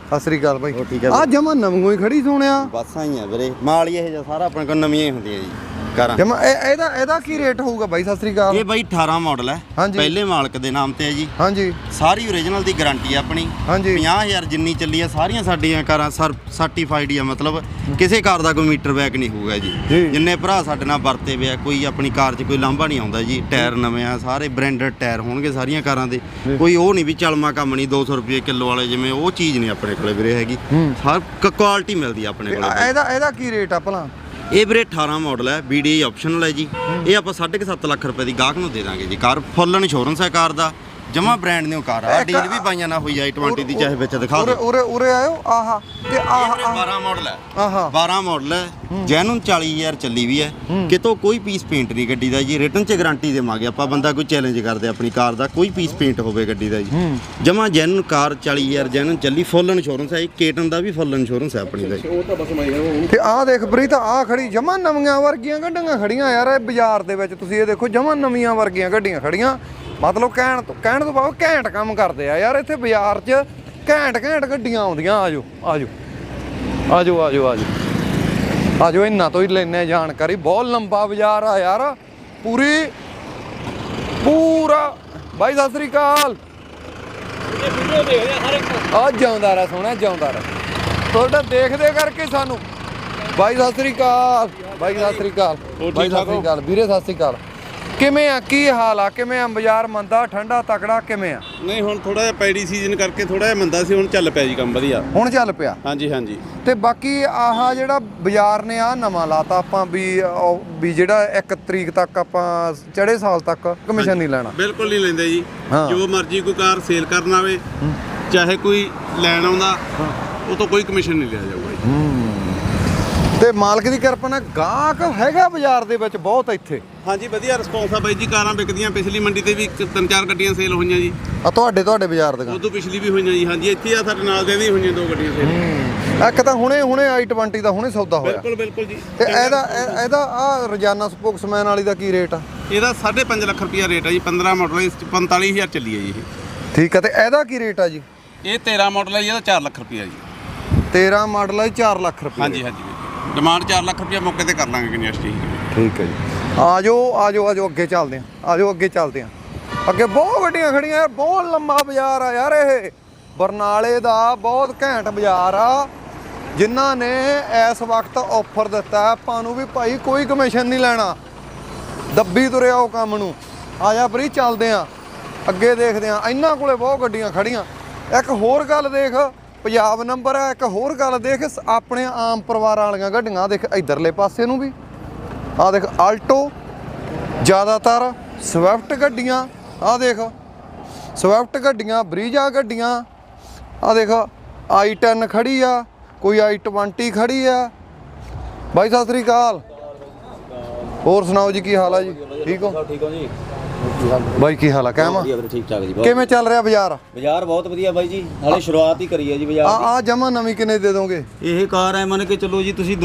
ਸਤਿ ਸ੍ਰੀ ਅਕਾਲ ਬਾਈ। ਠੀਕ ਆ ਆ ਜਮਾ ਨਵੋਂ ਹੀ ਖੜੀ ਸੋਹਣਿਆ। ਬੱਸਾਂ ਹੀ ਆ ਵੀਰੇ। ਮਾਲ ਹੀ ਇਹ ਜਿਹਾ ਸਾਰਾ ਆਪਣੇ ਕੋਲ ਨਵੀਆਂ ਹੀ ਹੁੰਦੀਆਂ ਜੀ। ਕਾਰਾਂ ਜਮਾ ਇਹ ਇਹਦਾ ਇਹਦਾ ਕੀ ਰੇਟ ਹੋਊਗਾ ਬਾਈ? ਸਤਿ ਸ੍ਰੀ ਅਕਾਲ। ਇਹ ਬਾਈ 18 ਮਾਡਲ ਹੈ। ਹਾਂਜੀ। ਪਹਿਲੇ ਮਾਲਕ ਦੇ ਨਾਮ ਤੇ ਹੈ ਜੀ। ਹਾਂਜੀ। ਸਾਰੀ ਓਰੀਜਨਲ ਦੀ ਗਾਰੰਟੀ ਆ ਆਪਣੀ। ਹਾਂਜੀ। 50000 ਜਿੰਨੀ ਚੱਲੀ ਆ ਸਾਰੀਆਂ ਸਾਡੀਆਂ ਕਾਰਾਂ ਸਰਟੀਫਾਈਡ ਹੀ ਆ ਮਤਲਬ ਕਿਸੇ ਕਾਰ ਦਾ ਕੋਈ ਮੀਟਰ ਬੈਕ ਨਹੀਂ ਹੋਊਗਾ ਜੀ। ਜੀ। ਜਿੰਨੇ ਭਰਾ ਸਾਡੇ ਨਾਲ ਵਰਤੇ ਵੇ ਆ ਕੋਈ ਆਪਣੀ ਕਾਰ 'ਚ ਕੋਈ ਲਾਂਭਾ ਨਹੀਂ ਆਉਂਦਾ ਜੀ। ਟਾਇਰ ਨਵੇਂ ਆ ਸਾਰੇ ਬ੍ਰਾਂਡਡ ਟਾਇਰ ਹੋਣਗੇ ਸਾਰੀਆਂ ਕਾਰਾਂ ਦੇ। ਕੋਈ ਉਹ ਨਹੀਂ ਵੀ ਚਲਮਾ ਕੰਮ ਨਹੀਂ 200 ਰੁਪਏ ਕਿਲੋ ਵਾਲੇ ਜਿਵੇਂ ਉਹ ਚੀਜ਼ ਨਹੀਂ ਆਪਣੇ ਕੋਲੇ ਵੀਰੇ ਹੈਗੀ। ਹਰ ਕੁਆਲਿਟੀ ਮਿਲਦੀ ਆ ਆਪਣੇ ਕੋਲੇ ਬਾਈ। ਇਹਦਾ ਇਹਦਾ ਕੀ ਰੇਟ ਆ ਭਲਾ? ਇਹ ਵੀਰੇ 18 ਮਾਡਲ ਹੈ BDI ਆਪਸ਼ਨਲ ਹੈ ਜੀ। ਇਹ ਆਪਾਂ 7.5 ਲੱਖ ਰੁਪਏ ਦੀ ਗਾਹਕ ਨੂੰ ਦੇ ਦਾਂਗੇ ਜੀ। ਕਾਰ ਫੁੱਲ ਇੰਸ਼ੋਰੈਂਸ ਹੈ ਕਾਰ ਦਾ। ਜਮਾ ਬ੍ਰਾਂਡ ਨਿਊ ਕਾਰ ਆ। ਡੀਲ ਵੀ ਪਾਈਆਂ ਨਾ ਹੋਈ ਆਈ 20 ਦੀ ਚਾਹੇ ਵਿੱਚ ਦਿਖਾ ਦਿਓ। ਉਰੇ ਉਰੇ ਆਇਓ। ਆਹਾ। ਤੇ ਆਹ ਇਹ 12 ਮਾਡਲ ਹੈ ਆਹਾ। 12 ਮਾਡਲ ਹੈ। ਜੈਨੂਨ 40000 ਚੱਲੀ ਵੀ ਹੈ। ਕਿਤੋਂ ਕੋਈ ਪੀਸ ਪੇਂਟ ਨਹੀਂ ਗੱਡੀ ਦਾ ਜੀ। ਰਿਟਰਨ ਚ ਗਾਰੰਟੀ ਦੇਵਾਂਗੇ ਆਪਾਂ। ਬੰਦਾ ਕੋਈ ਚੈਲੰਜ ਕਰਦੇ ਆਪਣੀ ਕਾਰ ਦਾ। ਕੋਈ ਪੀਸ ਪੇਂਟ ਹੋਵੇ ਗੱਡੀ ਦਾ ਜੀ। ਜਮਾ ਜੈਨੂਨ ਕਾਰ 40000 ਜੈਨੂਨ ਚੱਲੀ। ਫੁੱਲ ਇੰਸ਼ੋਰੈਂਸ ਹੈ ਕੇਟਨ ਦਾ ਵੀ ਫੁੱਲ ਇੰਸ਼ੋਰੈਂਸ ਹੈ ਆਪਣੀ ਦਾ ਤੇ ਆਹ ਦੇਖ ਪ੍ਰੀਤ ਆਹ ਖੜੀ ਜਮਾ ਨਵੀਆਂ ਵਰਗੀਆਂ ਗੱਡੀਆਂ ਖੜੀਆਂ ਯਾਰ। ਇਹ ਬਾਜ਼ਾਰ ਦੇ ਵਿੱਚ ਤੁਸੀਂ ਇਹ ਦੇਖੋ ਜਮਾ ਨਵੀਆਂ ਵਰਗੀਆਂ ਗੱਡੀਆਂ ਖੜੀਆਂ। ਮਤਲਬ ਕਹਿਣ ਤੋਂ ਕਹਿਣ ਤੋਂ ਬਾਅਦ ਘੈਂਟ ਕੰਮ ਕਰਦੇ ਆ ਯਾਰ ਇੱਥੇ ਬਾਜ਼ਾਰ 'ਚ ਘੈਂਟ ਘੈਂਟ ਗੱਡੀਆਂ ਆਉਂਦੀਆਂ। ਆਜੋ ਆਜੋ। ਆਜੋ ਆਜੋ ਆਜੋ। ਆਜੋ ਇਹਨਾਂ ਤੋਂ ਹੀ ਲੈਨੇ ਜਾਣਕਾਰੀ। ਬਹੁਤ ਲੰਬਾ ਬਾਜ਼ਾਰ ਆ ਯਾਰ। ਪੂਰੀ ਪੂਰਾ ਬਾਈ ਸਤਿ ਸ੍ਰੀ ਅਕਾਲ। ਆ ਜਿਉਂਦਾ ਰਹਿ ਸੋਹਣਾ ਜਿਉਂਦਾ ਰਹਿ। ਤੁਹਾਡਾ ਦੇਖਦੇ ਕਰਕੇ ਸਾਨੂੰ। ਬਾਈ ਸਤਿ ਸ੍ਰੀ ਅਕਾਲ। ਬਾਈ ਸਤਿ ਸ੍ਰੀ ਅਕਾਲ। ਬਾਈ ਸਤਿ ਸ੍ਰੀ ਅਕਾਲ। ਵੀਰੇ ਸਤਿ ਸ੍ਰੀ ਅਕਾਲ। ਕਿਵੇਂ ਆ? ਕੀ ਹਾਲ ਆ? ਕਿਵੇਂ ਆ? ਬਾਜ਼ਾਰ ਮੰਦਾ ਠੰਡਾ ਤਕੜਾ ਕਿਵੇਂ ਆ? ਨਹੀਂ ਹੁਣ ਥੋੜਾ ਜਿਹਾ ਪੈੜੀ ਸੀਜ਼ਨ ਕਰਕੇ ਥੋੜਾ ਜਿਹਾ ਮੰਦਾ ਸੀ ਹੁਣ ਚੱਲ ਪਿਆ ਜੀ ਕੰਮ ਵਧੀਆ। ਹੁਣ ਚੱਲ ਪਿਆ? ਹਾਂਜੀ ਹਾਂਜੀ। ਤੇ ਬਾਕੀ ਆਹ ਜਿਹੜਾ ਬਾਜ਼ਾਰ ਨੇ ਆ ਨਵਾਂ ਲਾਤਾ ਆਪਾਂ ਵੀ ਵੀ ਜਿਹੜਾ 1 ਤਰੀਕ ਤੱਕ ਆਪਾਂ ਚੜੇ ਸਾਲ ਤੱਕ ਕਮਿਸ਼ਨ ਨਹੀਂ ਲੈਣਾ। ਬਿਲਕੁਲ ਨਹੀਂ ਲੈਂਦੇ ਜੀ। ਜੋ ਮਰਜ਼ੀ ਕੋਈ ਕਾਰ ਸੇਲ ਕਰਨ ਆਵੇ ਚਾਹੇ ਕੋਈ ਲੈਣ ਆਉਂਦਾ ਉਹ ਤੋਂ ਕੋਈ ਕਮਿਸ਼ਨ ਨਹੀਂ ਲਿਆ ਜਾਊਗਾ ਜੀ। ਤੇ ਮਾਲਕ ਦੀ ਕਿਰਪਾ ਨਾਲ ਗਾਹਕ ਹੈਗਾ ਬਾਜ਼ਾਰ ਦੇ ਵਿੱਚ ਬਹੁਤ ਇੱਥੇ। ਹਾਂਜੀ ਵਧੀਆ ਰਿਸਪੌਂਸ ਆ ਬਾਈ ਜੀ ਕਾਰਾਂ ਵਿਕਦੀਆਂ ਪਿਛਲੀ ਮੰਡੀ ਤੇ ਵੀ ਤਿੰਨ ਚਾਰ ਗੱਡੀਆਂ ਸੇਲ ਹੋਈਆਂ ਜੀ। ਆ ਤੁਹਾਡੇ ਤੁਹਾਡੇ ਬਾਜ਼ਾਰ ਦੀਆਂ? ਉਦੋਂ ਪਿਛਲੀ ਵੀ ਹੋਈਆਂ ਜੀ ਹਾਂਜੀ ਇੱਥੇ ਆ ਸਾਡੇ ਨਾਲ ਦੇ ਵੀ ਹੋਈਆਂ ਦੋ ਗੱਡੀਆਂ ਸੇਲ ਇੱਕ ਤਾਂ ਹੁਣੇ ਹੁਣੇ i20 ਦਾ ਹੁਣੇ ਸੌਦਾ ਹੋਇਆ। ਬਿਲਕੁਲ ਬਿਲਕੁਲ ਜੀ। ਤੇ ਇਹਦਾ ਇਹ- ਇਹਦਾ ਆ ਰੋਜ਼ਾਨਾ ਸਪੋਕਸਮੈਨ ਵਾਲੀ ਦਾ ਕੀ ਰੇਟ ਆ? ਇਹਦਾ 5.5 ਲੱਖ ਰੁਪਿਆ ਰੇਟ ਹੈ ਜੀ 15 ਮਾਡਲ ਹੈ 45000 ਚੱਲੀ ਹੈ ਜੀ ਇਹ। ਠੀਕ ਆ ਤੇ ਇਹਦਾ ਕੀ ਰੇਟ ਆ ਜੀ? ਇਹ 13 ਮਾਡਲ ਹੈ ਜੀ ਇਹਦਾ 4 ਲੱਖ ਰੁਪਿਆ ਜੀ। 13 ਮਾਡਲ ਆ 4 ਲੱਖ ਰੁਪਏ ਹਾਂਜੀ ਹਾਂਜੀ। ਡਿਮਾਂਡ 4 ਲੱਖ ਰੁਪਿਆ ਮੌਕੇ ਤੇ ਕਰ ਲਾਂਗੇ ਜੀ ਠੀਕ ਹੈ ਜੀ। ਆਜੋ ਆਜੋ ਆਜੋ, ਅੱਗੇ ਚੱਲਦੇ ਆ ਆਜੋ, ਅੱਗੇ ਚੱਲਦੇ ਆ ਅੱਗੇ ਬਹੁਤ ਗੱਡੀਆਂ ਖੜੀਆਂ ਯਾਰ ਬਹੁਤ ਲੰਮਾ ਬਾਜ਼ਾਰ ਆ ਯਾਰ ਇਹ। ਬਰਨਾਲੇ ਦਾ ਬਹੁਤ ਘੈਂਟ ਬਾਜ਼ਾਰ ਆ। ਜਿਨ੍ਹਾਂ ਨੇ ਇਸ ਵਕਤ ਆਫਰ ਦਿੱਤਾ ਆਪਾਂ ਨੂੰ ਵੀ ਭਾਈ ਕੋਈ ਕਮਿਸ਼ਨ ਨਹੀਂ ਲੈਣਾ। ਦੱਬੀ ਤੁਰਿਆ ਉਹ ਕੰਮ ਨੂੰ। ਆਜਾ ਬਰੀ ਚੱਲਦੇ ਆ ਅੱਗੇ ਦੇਖਦੇ ਆ ਇਹਨਾਂ ਕੋਲੇ ਬਹੁਤ ਗੱਡੀਆਂ ਖੜੀਆਂ। ਇੱਕ ਹੋਰ ਗੱਲ ਦੇਖ, ਪੰਜਾਬ ਨੰਬਰ ਹੈ ਇੱਕ ਹੋਰ ਗੱਲ ਦੇਖ, ਆਪਣੇ ਆਮ ਪਰਿਵਾਰਾਂ ਵਾਲੀਆਂ ਗੱਡੀਆਂ, ਦੇਖ, ਇਧਰਲੇ ਪਾਸੇ ਨੂੰ ਵੀ। ਆ ਦੇਖ ਆਲਟੋ ਜ਼ਿਆਦਾਤਰ ਸਵਿਫਟ ਗੱਡੀਆਂ ਆ ਦੇਖ। ਸਵਿਫਟ ਗੱਡੀਆਂ ਬਰੀਜਾ ਗੱਡੀਆਂ ਆ ਦੇਖ i10 ਖੜੀ ਆ ਕੋਈ i20 ਖੜੀ ਆ। ਬਾਈ ਸਤਿ ਸ੍ਰੀ ਅਕਾਲ। ਹੋਰ ਸੁਣਾਓ ਜੀ ਕੀ ਹਾਲ ਆ ਜੀ? ਠੀਕ ਹੋ? ਠੀਕ ਹੋ ਜੀ? ਬਾਈ ਕੀ ਹਾਲ ਆ? ਕਹਿਮਾ ਠੀਕ ਠਾਕ ਜੀ ਕਿਵੇਂ ਚੱਲ ਰਿਹਾ ਬਾਜ਼ਾਰ? ਬਾਜ਼ਾਰ ਬਹੁਤ ਵਧੀਆ ਬਾਈ ਜੀ ਹਾਲੇ ਸ਼ੁਰੂਆਤ ਹੀ ਕਰੀ ਹੈ ਜੀ ਆ ਬਾਜ਼ਾਰ ਆ ਜਮਾ ਨਵੀਂ ਕਿੰਨੇ ਦੇ ਦੋਗੇ? ਇਹ ਕਾਰ ਐ ਮੰਨ ਕੇ ਚੱਲੋ ਜੀ ਤੁਸੀਂ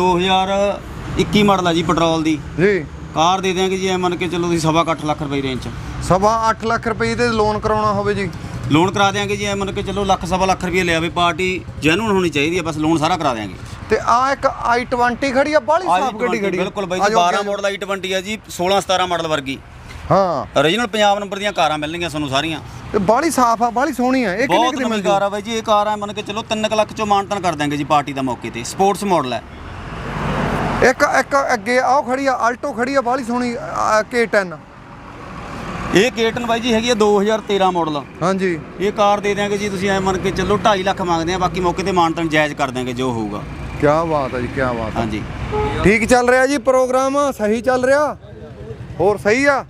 2021 ਮਾਡਲ ਆ ਜੀ ਪੈਟਰੋਲ ਦੀ। ਜੀ। ਕਾਰ ਦੇ ਦਿਆਂਗੇ ਜੀ ਐ ਮੰਨ ਕੇ ਚੱਲੋ ਤੁਸੀਂ ਸਵਾ ਕੁ ਅੱਠ ਲੱਖ ਰੁਪਏ ਰੇਂਜ ਚ। ਸਵਾ 8 ਲੱਖ ਰੁਪਏ ਤੇ ਲੋਨ ਕਰਾਉਣਾ ਹੋਵੇ ਜੀ। ਲੋਨ ਕਰਾ ਦਿਆਂਗੇ ਜੀ ਐ ਮੰਨ ਕੇ ਚੱਲੋ ਲੱਖ ਸਵਾ ਲੱਖ ਰੁਪਏ ਲਿਆਵੇ ਪਾਰਟੀ ਜੈਨੂਨ ਹੋਣੀ ਚਾਹੀਦੀ ਹੈ ਬਸ ਲੋਨ ਸਾਰਾ ਕਰਾ ਦਿਆਂਗੇ। ਤੇ ਆ ਇੱਕ i20 ਖੜੀ ਆ ਬਾਹਲੀ ਸਾਫ਼ ਗੱਡੀ ਖੜੀ ਆ। ਬਿਲਕੁਲ ਬਾਈ ਜੀ ਆਜੋ ਅੱਗੇ 12 ਮਾਡਲ i20 ਹੈ ਜੀ 16 17 ਮਾਡਲ ਵਰਗੀ। ਹਾਂ। ਓਰੀਜਨਲ ਪੰਜਾਬ ਨੰਬਰ ਦੀਆਂ ਕਾਰਾਂ ਮਿਲਣਗੀਆਂ ਤੁਹਾਨੂੰ ਸਾਰੀਆਂ। ਤੇ ਬਾਹਲੀ ਸਾਫ਼ ਆ ਬਾਹਲੀ ਸੋਹਣੀ ਆ। ਇਹ ਕਿੰਨੇ ਦੀ ਮਿਲ ਕਾਰ ਆ ਬਾਈ ਜੀ ਇਹ ਕਾਰ ਐ ਮੰਨ ਕੇ ਚੱਲੋ 3 ਲੱਖ ਚੋਂ ਮਾਨਤਨ ਕਰ ਦਾਂਗੇ ਜੀ ਪਾਰਟੀ ਦਾ ਮੌਕੇ ਤੇ। ਸਪੋਰਟਸ ਮਾਡਲ ਹੈ ਇੱਕ ਇੱਕ ਅੱਗੇ ਆਹ ਖੜੀ ਆ ਆਲਟੋ ਖੜੀ ਆ ਬਾਹਲੀ ਸੋਹਣੀ K10 ਇਹ ਕੇਟਨ ਬਾਈ ਜੀ ਹੈਗੀ ਆ 2013 ਮਾਡਲ ਹਾਂਜੀ। ਇਹ ਕਾਰ ਦੇ ਦਿਆਂਗੇ ਜੀ ਤੁਸੀਂ ਐ ਮੰਨ ਕੇ ਚੱਲੋ 2.5 ਲੱਖ ਮੰਗਦੇ ਆ ਬਾਕੀ ਮੌਕੇ ਤੇ ਮਾਨਤਨ ਜਾਇਜ਼ ਕਰ ਦਿਆਂਗੇ ਜੋ ਹੋਊਗਾ। ਕੀ ਬਾਤ ਹੈ ਜੀ ਕੀ ਬਾਤ ਹੈ ਹਾਂਜੀ। ਠੀਕ ਚੱਲ ਰਿਹਾ ਜੀ ਪ੍ਰੋਗਰਾਮ ਸਹੀ ਚੱਲ ਰਿਹਾ? ਹੋਰ ਸਹੀ ਆ?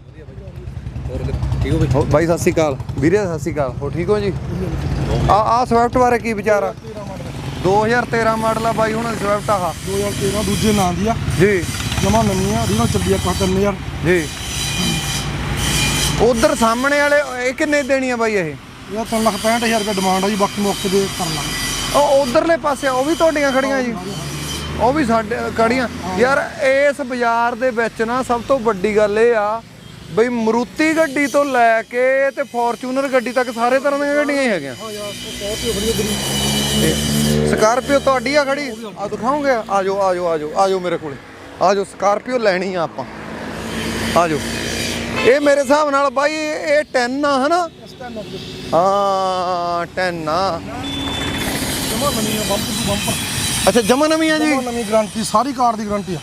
ਠੀਕ ਹੋ ਬਈ? ਬਾਈ ਸਤਿ ਸ਼੍ਰੀ ਅਕਾਲ। ਵੀਰੇ ਸਤਿ ਸ਼੍ਰੀ ਅਕਾਲ। ਹੋ ਠੀਕ ਹੋ ਜੀ? ਆ ਆ ਸਵਿਫਟ ਬਾਰੇ ਕੀ ਵਿਚਾਰ ਆ? 2013 ਮਾਡਲ ਆ ਬਾਈ ਹੁਣ ਸਵਿਫਟ ਆ 2013 ਦੂਜੇ ਨਾਂ ਦੀ ਆ। ਜੀ। ਜਮਾ ਨਵੀਂ ਆ ਰੀਨੋ ਚੱਲੀ ਆ ਕਾ 3000 ਜੀ। ਉਧਰ ਸਾਹਮਣੇ ਵਾਲੇ ਇਹ ਕਿੰਨੇ ਦੇਣੀ ਆ ਬਾਈ ਇਹ? ਇਹ 3 ਲੱਖ 65000 ਰੁਪਏ ਡਿਮਾਂਡ ਆ ਜੀ ਬਾਕੀ ਮੌਕੇ ਦੇ ਕਰ ਲਾਂਗੇ। ਉਹ ਉਧਰਲੇ ਪਾਸੇ ਉਹ ਵੀ ਤੁਹਾਡੀਆਂ ਖੜੀਆਂ ਜੀ? ਉਹ ਵੀ ਸਾਡੇ ਖੜੀਆਂ। ਯਾਰ ਇਸ ਬਾਜ਼ਾਰ ਦੇ ਵਿੱਚ ਨਾ ਸਭ ਤੋਂ ਵੱਡੀ ਗੱਲ ਇਹ ਆ ਬਈ ਮਰੂਤੀ ਗੱਡੀ ਤੋਂ ਲੈ ਕੇ ਤੇ ਫੋਰਚੂਨਰ ਗੱਡੀ ਤੱਕ ਸਾਰੇ ਤਰ੍ਹਾਂ ਦੀਆਂ ਗੱਡੀਆਂ ਹੀ ਹੈਗੀਆਂ। ਸਕਾਰਪੀਓ ਤੁਹਾਡੀ ਆ ਖੜੀ? ਆ ਦਿਖਾਓਗੇ? ਆਜੋ ਆਜੋ ਆਜੋ ਆਜੋ ਮੇਰੇ ਕੋਲੇ। ਆਜੋ ਸਕਾਰਪੀਓ ਲੈਣੀ ਆ ਆਪਾਂ। ਆਜੋ। ਇਹ ਮੇਰੇ ਹਿਸਾਬ ਨਾਲ ਬਾਈ ਇਹ 10 ਆ ਹਨਾ? ਹਾਂ 10 ਆ। ਆ ਅੱਛਾ ਜਮਾ ਨਵੀਂ ਆ ਜੀ? ਨਵੀਂ ਗਾਰੰਟੀ ਸਾਰੀ ਕਾਰ ਦੀ ਗਾਰੰਟੀ ਆ।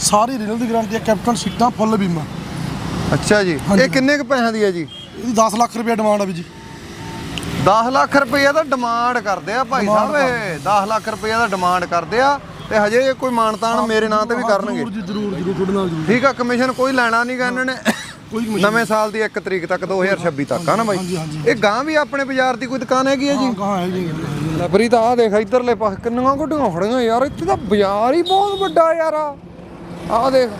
ਸਾਰੀ ਰੀਨਲ ਦੀ ਗਾਰੰਟੀ ਆ ਕੈਪਟਨ ਸੀਟਾਂ ਫੁੱਲ ਬੀਮਾ। ਅੱਛਾ ਜੀ। ਇਹ ਕਿੰਨੇ ਕੁ ਪੈਸਿਆਂ ਦੀ ਹੈ ਜੀ? ਇਹਦੀ 10 ਲੱਖ ਰੁਪਏ ਡਿਮਾਂਡ ਆ ਵੀ ਜੀ। 10 ਲੱਖ ਰੁਪਏ ਦਾ ਡਿਮਾਂਡ ਕਰਦੇ ਆ ਭਾਈ ਸਾਹਿਬ ਇਹ 10 ਲੱਖ ਰੁਪਏ ਦਾ ਡਿਮਾਂਡ ਕਰਦੇ ਆ ਤੇ ਹਜੇ ਇਹ ਕੋਈ ਮਾਨਤਾਨ ਮੇਰੇ ਨਾਂ ਤੇ ਵੀ ਕਰਨਗੇ ਜ਼ਰੂਰ ਜੀ ਜ਼ਰੂਰ ਜ਼ਰੂਰ ਤੁਹਾਡੇ ਨਾਲ ਜ਼ਰੂਰ। ਠੀਕ ਆ ਕਮਿਸ਼ਨ ਕੋਈ ਲੈਣਾ ਨਹੀਂਗਾ ਇਹਨਾਂ ਨੇ। ਨਵੇਂ ਸਾਲ ਦੀ 1 ਤਰੀਕ ਤੱਕ 2026 ਤੱਕ ਆ ਨਾ ਬਾਈ। ਇਹ ਗਾਂ ਵੀ ਆਪਣੇ ਬਾਜ਼ਾਰ ਦੀ ਕੋਈ ਦੁਕਾਨ ਹੈਗੀ ਹੈ ਜੀ? ਕਹਾਂ ਹੈ ਜੀ। ਲਬਰੀ ਤਾਂ ਆ ਦੇਖ ਇਧਰਲੇ ਪਾਸੇ ਕਿੰਨੀਆਂ ਗੁੱਡੀਆਂ ਖੜੀਆਂ ਯਾਰ ਇੱਥੇ ਤਾਂ ਬਾਜ਼ਾਰ ਹੀ ਬਹੁਤ ਵੱਡਾ ਯਾਰ ਆ। ਆਹ ਦੇਖ।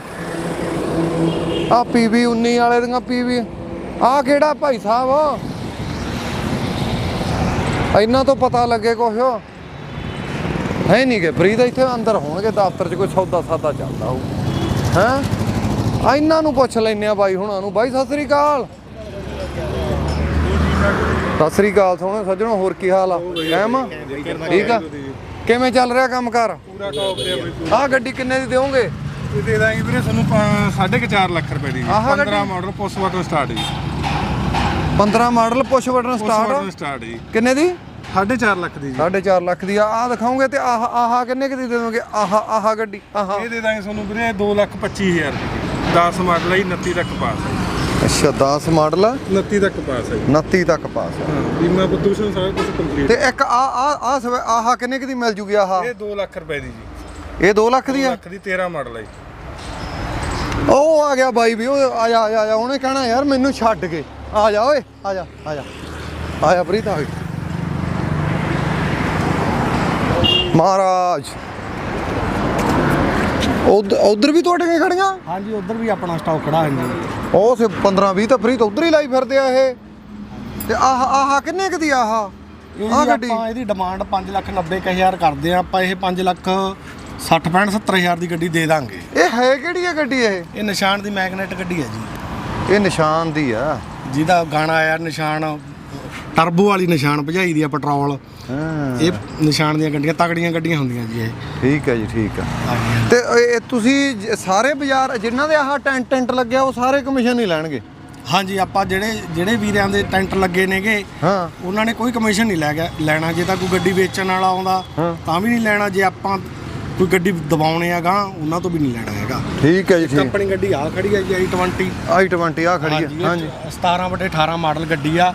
ਆ ਪੀਵੀ 19 ਵਾਲੇ ਦੀਆਂ ਪੀਵੀ। ਆ ਕਿਹੜਾ ਭਾਈ ਸਾਹਿਬ? ਇਹਨਾਂ ਤੋਂ ਪਤਾ ਲੱਗੇ ਕੁਛ। ਹੈ ਨਹੀਂ ਕਿ ਫਰੀਦ ਇੱਥੇ ਅੰਦਰ ਹੋਣਗੇ ਦਫ਼ਤਰ 'ਚ ਕੋਈ ਸੌਦਾ ਸਾਦਾ ਚੱਲਦਾ ਹੋਊ। ਹੈ? ਆ ਇਹਨਾਂ ਨੂੰ ਪੁੱਛ ਲੈਨੇ ਆ ਬਾਈ ਹੁਣਾਂ ਨੂੰ। ਬਾਈ ਸਤਿ ਸ੍ਰੀ ਅਕਾਲ। ਸਤਿ ਸ੍ਰੀ ਅਕਾਲ ਸੋਹਣੇ ਸੱਜਣੋ ਹੋਰ ਕੀ ਹਾਲ ਆ? ਕਾਇਮ ਆ ਠੀਕ ਆ? ਕਿਵੇਂ ਚੱਲ ਰਿਹਾ ਕੰਮਕਾਰ ਪੂਰਾ ਟੌਪ ਤੇ ਬਈ ਆਹ ਗੱਡੀ ਕਿੰਨੇ ਦੀ ਦਿਓਗੇ? ਇਹ ਦੇ ਦਾਂਗੇ ਵੀਰੇ ਤੁਹਾਨੂੰ 4.5 ਲੱਖ ਰੁਪਏ ਦੀ। ਆਹ ਗੱਡੀ? 15 ਮਾਡਲ ਪੋਸਟ ਵਾਟਰ ਸਟਾਰਟ ਜੀ। 15 model push button start start ਜੀ। ਕਿੰਨੇ ਦੀ? 4.5 ਲੱਖ ਦੀ ਜੀ। 4.5 ਲੱਖ ਦੀ ਆ। ਆਹ ਦਿਖਾਓਗੇ ਤੇ ਆਹ ਆਹ ਕਿੰਨੇ ਕੁ ਦੀ ਦੇ ਦੋਗੇ ਆਹ ਆਹ ਗੱਡੀ ਆਹ। ਇਹ ਦੇ ਦਾਂਗੇ ਤੁਹਾਨੂੰ ਵੀਰੇ 2 ਲੱਖ 25 ਹਜ਼ਾਰ ਰੁਪਏ ਦੀ। 10 ਮਾਡਲ ਹੈ ਜੀ, 29 ਤੱਕ ਪਾਸ ਹੈ ਅੱਛਾ 10 ਮਾਡਲ ਆ? 29 ਤੱਕ ਪਾਸ ਹੈ ਜੀ। 29 ਤੱਕ ਪਾਸ ਆ। ਹਾਂ ਬੀਮਾ ਪ੍ਰਦੂਸ਼ਣ ਸਾਰਾ ਕੁਝ ਕੰਪਲੀਟ ਤੇ ਇੱਕ ਆ ਆ ਆਹ ਕਿੰਨੇ ਕੁ ਦੀ ਮਿਲ ਜੂਗੀ ਆਹ? ਇਹ 2 ਲੱਖ ਰੁਪਏ ਦੀ ਜੀ। ਇਹ 2 ਲੱਖ ਦੀ 2 ਆ? ਲੱਖ ਦੀ 13 ਮਾਡਲ ਹੈ ਉਹ ਆ ਗਿਆ ਬਾਈ ਵੀ ਉਹ ਆ ਜਾ ਆ ਜਾ। ਆ ਉਹਨੇ ਕਹਿਣਾ ਯਾਰ ਮੈਨੂੰ ਛੱਡ ਕੇ। ਆ ਜਾ ਓਏ ਆ ਜਾ ਆ ਜਾ। ਆ ਜਾ ਪ੍ਰੀਤ ਆ ਗਈ ਮਹਾਰਾਜ। ਉਧਰ ਵੀ ਤੁਹਾਡੇ ਕੇ ਖੜੀਆਂ? ਹਾਂਜੀ ਉਧਰ ਵੀ ਆਪਣਾ ਸਟਾਕ ਖੜਾ ਹੈ ਜੀ। ਉਹ ਸੇ 15 20 ਤਾਂ ਪ੍ਰੀਤ ਉਧਰ ਹੀ ਲਾਈ ਫਿਰਦੇ ਆ ਇਹ। ਤੇ ਆਹ ਆਹ ਕਿੰਨੇ ਕੁ ਦੀ ਆਹ? ਜੀ ਗੱਡੀ? ਆਪਾਂ ਇਹਦੀ ਡਿਮਾਂਡ 5 ਲੱਖ 90 ਕੁ ਹਜ਼ਾਰ ਕਰਦੇ ਆ। ਆਪਾਂ ਇਹ 5 ਲੱਖ 60 65 70 ਹਜ਼ਾਰ ਦੀ ਗੱਡੀ ਦੇ ਦਾਂਗੇ। ਇਹ ਹੈ ਕਿਹੜੀ ਹੈ ਗੱਡੀ ਇਹ? ਇਹ ਨਿਸ਼ਾਨ ਦੀ ਮੈਗਨੇਟ ਗੱਡੀ ਹੈ ਜੀ। ਇਹ ਨਿਸ਼ਾਨ ਦੀ ਆ। ਜਿਹਦਾ ਗਾਣਾ ਆਇਆ ਨਿਸ਼ਾਨ ਟਰਬੋ ਵਾਲੀ ਨਿਸ਼ਾਨ ਭਜਾਈ ਦੀ ਆ ਪੈਟਰੋਲ। ਹਾਂ। ਇਹ ਨਿਸ਼ਾਨ ਦੀਆਂ ਗੱਡੀਆਂ ਤਗੜੀਆਂ ਗੱਡੀਆਂ ਹੁੰਦੀਆਂ ਜੀ ਇਹ। ਠੀਕ ਹੈ ਜੀ ਠੀਕ ਹਾਂਜੀ ਤੇ ਇਹ ਇਹ ਤੁਸੀਂ ਜ- ਸਾਰੇ ਬਾਜ਼ਾਰ ਜਿਨ੍ਹਾਂ ਦੇ ਆਹ ਟੈਂਟ ਟੈਂਟ ਲੱਗਿਆ ਉਹ ਸਾਰੇ ਕਮਿਸ਼ਨ ਹੀ ਲੈਣਗੇ? ਹਾਂਜੀ ਆਪਾਂ ਜਿਹੜੇ ਜਿਹੜੇ ਵੀਰਿਆਂ ਦੇ ਟੈਂਟ ਲੱਗੇ ਨੇਗੇ ਹਾਂ। ਉਹਨਾਂ ਨੇ ਕੋਈ ਕਮਿਸ਼ਨ ਨਹੀਂ ਲੈ ਗਿਆ ਲੈਣਾ। ਜੇ ਤਾਂ ਕੋਈ ਗੱਡੀ ਵੇਚਣ ਵਾਲਾ ਆਉਂਦਾ। ਤਾਂ ਵੀ ਨਹੀਂ ਲੈਣਾ। ਜੇ ਆਪਾਂ ਕੋਈ ਗੱਡੀ ਦਬਾਉਣੇ ਆ ਗਾਂ ਉਹਨਾਂ ਤੋਂ ਵੀ ਨਹੀਂ ਲੈਣਾ ਹੈਗਾ। ਠੀਕ ਹੈ ਜੀ ਠੀਕ। ਕੰਪਨੀ ਗੱਡੀ ਆ ਖੜੀ ਹੈ ਜੀ i20 ਆਈ 20 ਆ ਖੜੀ ਹੈ। ਹਾਂਜੀ ਇਹ 17 ਬਟੇ 18 ਮਾਡਲ ਗੱਡੀ ਆ।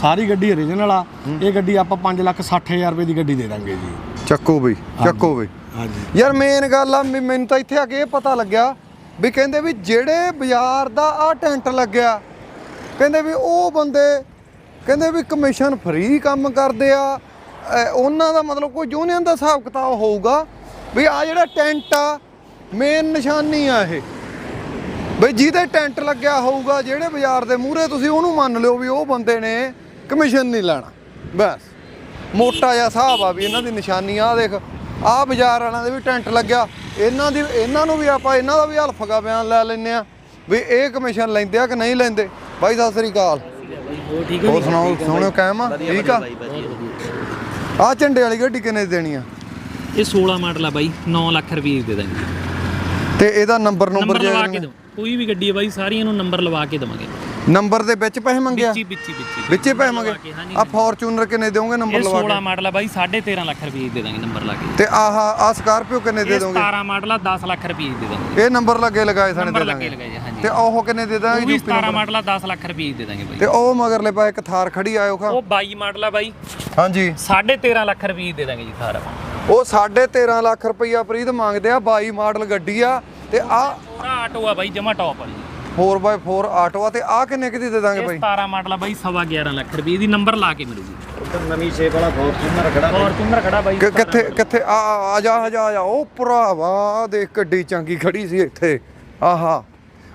ਸਾਰੀ ਗੱਡੀ ਓਰੀਜਨਲ ਆ। ਇਹ ਗੱਡੀ ਆਪਾਂ 5 ਲੱਖ 60 ਹਜ਼ਾਰ ਰੁਪਏ ਦੀ ਗੱਡੀ ਦੇ ਦਾਂਗੇ ਜੀ। ਚੱਕੋ ਬਈ ਚੱਕੋ ਬਈ। ਹਾਂਜੀ। ਯਾਰ ਮੇਨ ਗੱਲ ਆ ਮੈਨੂੰ ਤਾਂ ਇੱਥੇ ਆ ਕੇ ਇਹ ਪਤਾ ਲੱਗਿਆ ਵੀ ਕਹਿੰਦੇ ਵੀ ਜਿਹੜੇ ਬਾਜ਼ਾਰ ਦਾ ਆ ਟੈਂਟ ਲੱਗਿਆ ਕਹਿੰਦੇ ਵੀ ਉਹ ਬੰਦੇ ਕਹਿੰਦੇ ਵੀ ਕਮਿਸ਼ਨ ਫ੍ਰੀ ਕੰਮ ਕਰਦੇ ਆ। ਉਹਨਾਂ ਦਾ ਮਤਲਬ ਕੋਈ ਯੂਨੀਅਨ ਦਾ ਹਿਸਾਬ ਕਿਤਾਬ ਹੋਊਗਾ। ਵੀ ਆ ਜਿਹੜਾ ਟੈਂਟ ਆ ਮੇਨ ਨਿਸ਼ਾਨੀ ਆ ਇਹ। ਬਈ ਜਿਹਦੇ ਟੈਂਟ ਲੱਗਿਆ ਹੋਊਗਾ ਜਿਹੜੇ ਬਾਜ਼ਾਰ ਦੇ ਮੂਹਰੇ ਤੁਸੀਂ ਉਹਨੂੰ ਮੰਨ ਲਿਓ ਵੀ ਉਹ ਬੰਦੇ ਨੇ ਕਮਿਸ਼ਨ ਨਹੀਂ ਲੈਣਾ। ਬਸ। ਮੋਟਾ ਜਿਹਾ ਹਿਸਾਬ ਆ ਵੀ ਇਹਨਾਂ ਦੀ ਨਿਸ਼ਾਨੀ ਆ ਦੇਖ ਆ ਬਾਜ਼ਾਰ ਵਾਲਿਆਂ ਦੇ ਵੀ ਟੈਂਟ ਲੱਗਿਆ। ਇਹਨਾਂ ਦੀ ਇਹਨਾਂ ਨੂੰ ਵੀ ਆਪਾਂ ਇਹਨਾਂ ਦਾ ਵੀ ਹਲਫਗਾ ਬਿਆਨ ਲੈ ਲੈਨੇ ਆ ਵੀ ਇਹ ਕਮਿਸ਼ਨ ਲੈਂਦੇ ਆ ਕਿ ਨਹੀਂ ਲੈਂਦੇ। ਬਾਈ ਸਤਿ ਸ੍ਰੀ ਅਕਾਲ। ਹੋਰ ਸੁਣਾਓ ਸੋਹਣਿਓ ਕਾਇਮ ਆ? ਠੀਕ ਆ? ਆ ਝੰਡੇ ਵਾਲੀ ਗੱਡੀ ਕਿੰਨੇ ਦੀ ਦੇਣੀ ਆ? ਇਹ 16 ਮਾਡਲ ਆ ਬਾਈ 9 ਲੱਖ ਰੁਪਏ ਦੀ ਦਾਂਗੇ। ਤੇ ਇਹਦਾ ਨੰਬਰ ਨੰਬਰ ਲਵਾ ਕੇ ਦੋ ਕੋਈ ਵੀ ਗੱਡੀ ਹੈ ਬਾਈ ਸਾਰੀਆਂ ਨੂੰ ਨੰਬਰ ਲਵਾ ਕੇ ਦਵਾਂਗੇ। ਨੰਬਰ ਦੇ ਵਿੱਚ ਪੈਸੇ ਮੰਗਿਆ? ਵਿੱਚੀ ਵਿੱਚੀ ਵਿੱਚੀ ਵਿੱਚੇ ਪੈਸੇ ਮੰਗੇ? ਆ ਫੋਰਚੂਨਰ ਕਿੰਨੇ ਦਿਓਗੇ ਨੰਬਰ ਇਹ ਲਵਾ 16 ਕੇ ਮਾਡਲ ਆ ਬਾਈ 13.5 ਲੱਖ ਰੁਪਏ ਦੀ ਦਾਂਗੇ ਨੰਬਰ ਲਾ ਕੇ। ਤੇ ਆਹ ਆ ਸਕਾਰਪੀਓ ਕਿੰਨੇ ਦੇ ਦੋਗੇ? 17 ਮਾਡਲ ਆ 10 ਲੱਖ ਰੁਪਏ ਦੀ ਦਾਂਗੇ। ਇਹ ਨੰਬਰ ਲੱਗੇ ਲਗਾਏ ਸਾਨੇ ਦੇ ਦਾਂਗੇ। ਤੇ ਉਹ ਕਿੰਨੇ ਦੇ ਦਾਂਗੇ ਯੂਪੀ 17 ਨੰਬਰ ਮਾਡਲ ਆ 10 ਲੱਖ ਰੁਪਏ ਦੀ ਦਾਂਗੇ ਬਾਈ। ਤੇ ਉਹ ਮਗਰਲੇ ਪਾ ਇੱਕ ਥਾਰ ਖੜੀ ਆਇਓ ਖਾ। ਉਹ 22 ਮਾਡਲ ਆ ਬਾਈ। ਹਾਂਜੀ। 13.5 ਲੱਖ ਰੁਪਏ ਦੀ ਦਾਂਗੇ ਜੀ ਸਾਰਾ ਉਹ 13.5 ਲੱਖ ਰੁਪਈਆ ਪ੍ਰੀਤ ਮੰਗਦੇ ਆ 22 ਮਾਡਲ ਗੱਡੀ ਆ ਤੇ ਆ ਪੂਰਾ ਆਟੋ ਆ ਬਾਈ ਜਮਾ ਟੌਪ ਵਾਲੀ 4x4 ਆਟੋ ਆ ਤੇ ਆ ਕਿੰਨੇ ਕੁ ਦੀ ਦੇ ਦਾਂਗੇ ਇਹ ਬਾਈ? 17 ਮਾਡਲ ਆ ਬਾਈ ਸਵਾ 11 ਲੱਖ ਰੁਪਏ ਦੀ ਨੰਬਰ ਲਾ ਕੇ ਮਿਲੂਗੀ। ਉਧਰ ਨਵੀਂ ਸ਼ੇਪ ਵਾਲਾ ਫੋਰਚੂਨਰ ਖੜਾ ਫੋਰਚੂਨਰ ਖੜਾ ਬਾਈ ਕਿੱਥੇ ਕਿੱਥੇ ਆ ਆ- ਆ ਜਾ ਆ ਜਾ ਆ ਉਹ ਭਰਾਵਾ ਦੇਖ ਗੱਡੀ ਚੰਗੀ ਖੜੀ ਸੀ ਇੱਥੇ। ਆਹਾ।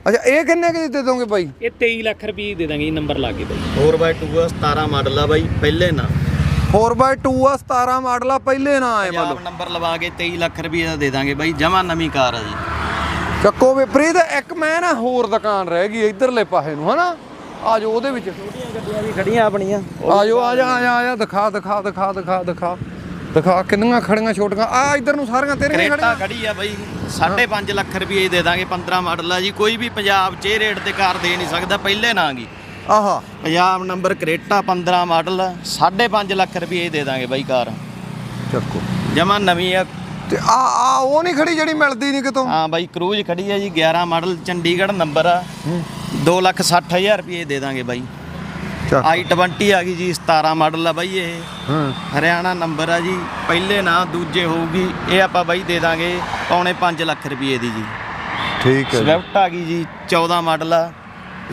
ਅੱਛਾ ਇਹ ਕਿੰਨੇ ਕੁ ਦੀ ਦੇ ਦੋਗੇ ਬਾਈ? ਇਹ 23 ਲੱਖ ਰੁਪਏ ਦੀ ਦਾਂਗੇ ਨੰਬਰ ਲਾ ਕੇ ਬਾਈ। 4x2 17 ਮਾਡਲ ਆ ਬਾਈ ਪਹਿਲੇ ਨਾ 4x2 ਆ 17 ਮਾਡਲ ਆ ਪਹਿਲੇ ਨਾ ਆਏ ਮੰਨ ਲਓ ਪੰਜਾਬ ਨੰਬਰ ਲਵਾ ਕੇ 23 ਲੱਖ ਰੁਪਏ ਦਾ ਦੇ ਦਾਂਗੇ ਬਾਈ ਜਮਾ ਨਵੀਂ ਕਾਰ ਆ ਜੀ। ਚੱਕੋ ਵੇ ਪ੍ਰੀਤ ਇੱਕ ਮੈਂ ਨਾ ਹੋਰ ਦੁਕਾਨ ਰਹਿ ਗਈ ਇਧਰਲੇ ਪਾਸੇ ਨੂੰ ਹਨਾ? ਆ ਜਾਓ ਉਹਦੇ ਵਿੱਚ। ਗੱਡੀਆਂ ਵੀ ਖੜੀਆਂ ਆਪਣੀਆਂ। ਆ ਜਾਓ ਆ ਜਾ ਆ ਜਾ ਆ ਜਾ ਦਿਖਾ ਦਿਖਾ ਦਿਖਾ ਦਿਖਾ ਦਿਖਾ। ਦਿਖਾ ਕਿੰਨੀਆਂ ਖੜੀਆਂ ਛੋਟੀਆਂ। ਆ ਇਧਰ ਨੂੰ ਸਾਰੀਆਂ ਤੇਰੀਆਂ ਖੜੀਆਂ। ਖੜੀ ਆ ਬਾਈ 5.5 ਲੱਖ ਰੁਪਏ ਦੇ ਦਾਂਗੇ 15 ਮਾਡਲ ਆ ਜੀ। ਕੋਈ ਵੀ ਪੰਜਾਬ 'ਚ ਇਹ ਰੇਟ ਤੇ ਕਾਰ ਦੇ ਨਹੀਂ ਸਕਦਾ ਪਹਿਲੇ ਨਾ ਗੀ ਆਹਾ। Punjab number Creta 15 model 5.5 lakh ਰੁਪਏ ਦੇ ਦਾਂਗੇ ਬਾਈ ਕਾਰ। ਚੱਕੋ। ਜਮਾ ਨਵੀਂ ਆ। ਤੇ ਆ ਆ ਉਹ ਨਹੀਂ ਖੜੀ ਜਿਹੜੀ ਮਿਲਦੀ ਨਹੀਂ ਕਿਤੋਂ? ਹਾਂ ਬਾਈ ਕਰੂਜ਼ ਖੜੀ ਆ ਜੀ 11 ਮਾਡਲ ਚੰਡੀਗੜ੍ਹ ਨੰਬਰ ਆ। 2 ਲੱਖ 60 ਹਜ਼ਾਰ ਰੁਪਏ ਦੇ ਦਾਂਗੇ ਬਾਈ। ਚੱਕ। i20 ਆ ਗਈ ਜੀ 17 ਮਾਡਲ ਆ ਬਾਈ ਇਹ। ਹਾਂ। ਹਰਿਆਣਾ ਨੰਬਰ ਆ ਜੀ ਪਹਿਲੇ ਨਾ ਦੂਜੇ ਹੋਊਗੀ ਇਹ ਆਪਾਂ ਬਾਈ ਦੇ ਦਾਂਗੇ ਪੌਣੇ 5 ਲੱਖ ਰੁਪਏ ਦੀ ਜੀ। ਠੀਕ ਹੈ। ਸਵਿਫਟ ਆ ਗਈ ਜੀ 14 ਮਾਡਲ ਆ।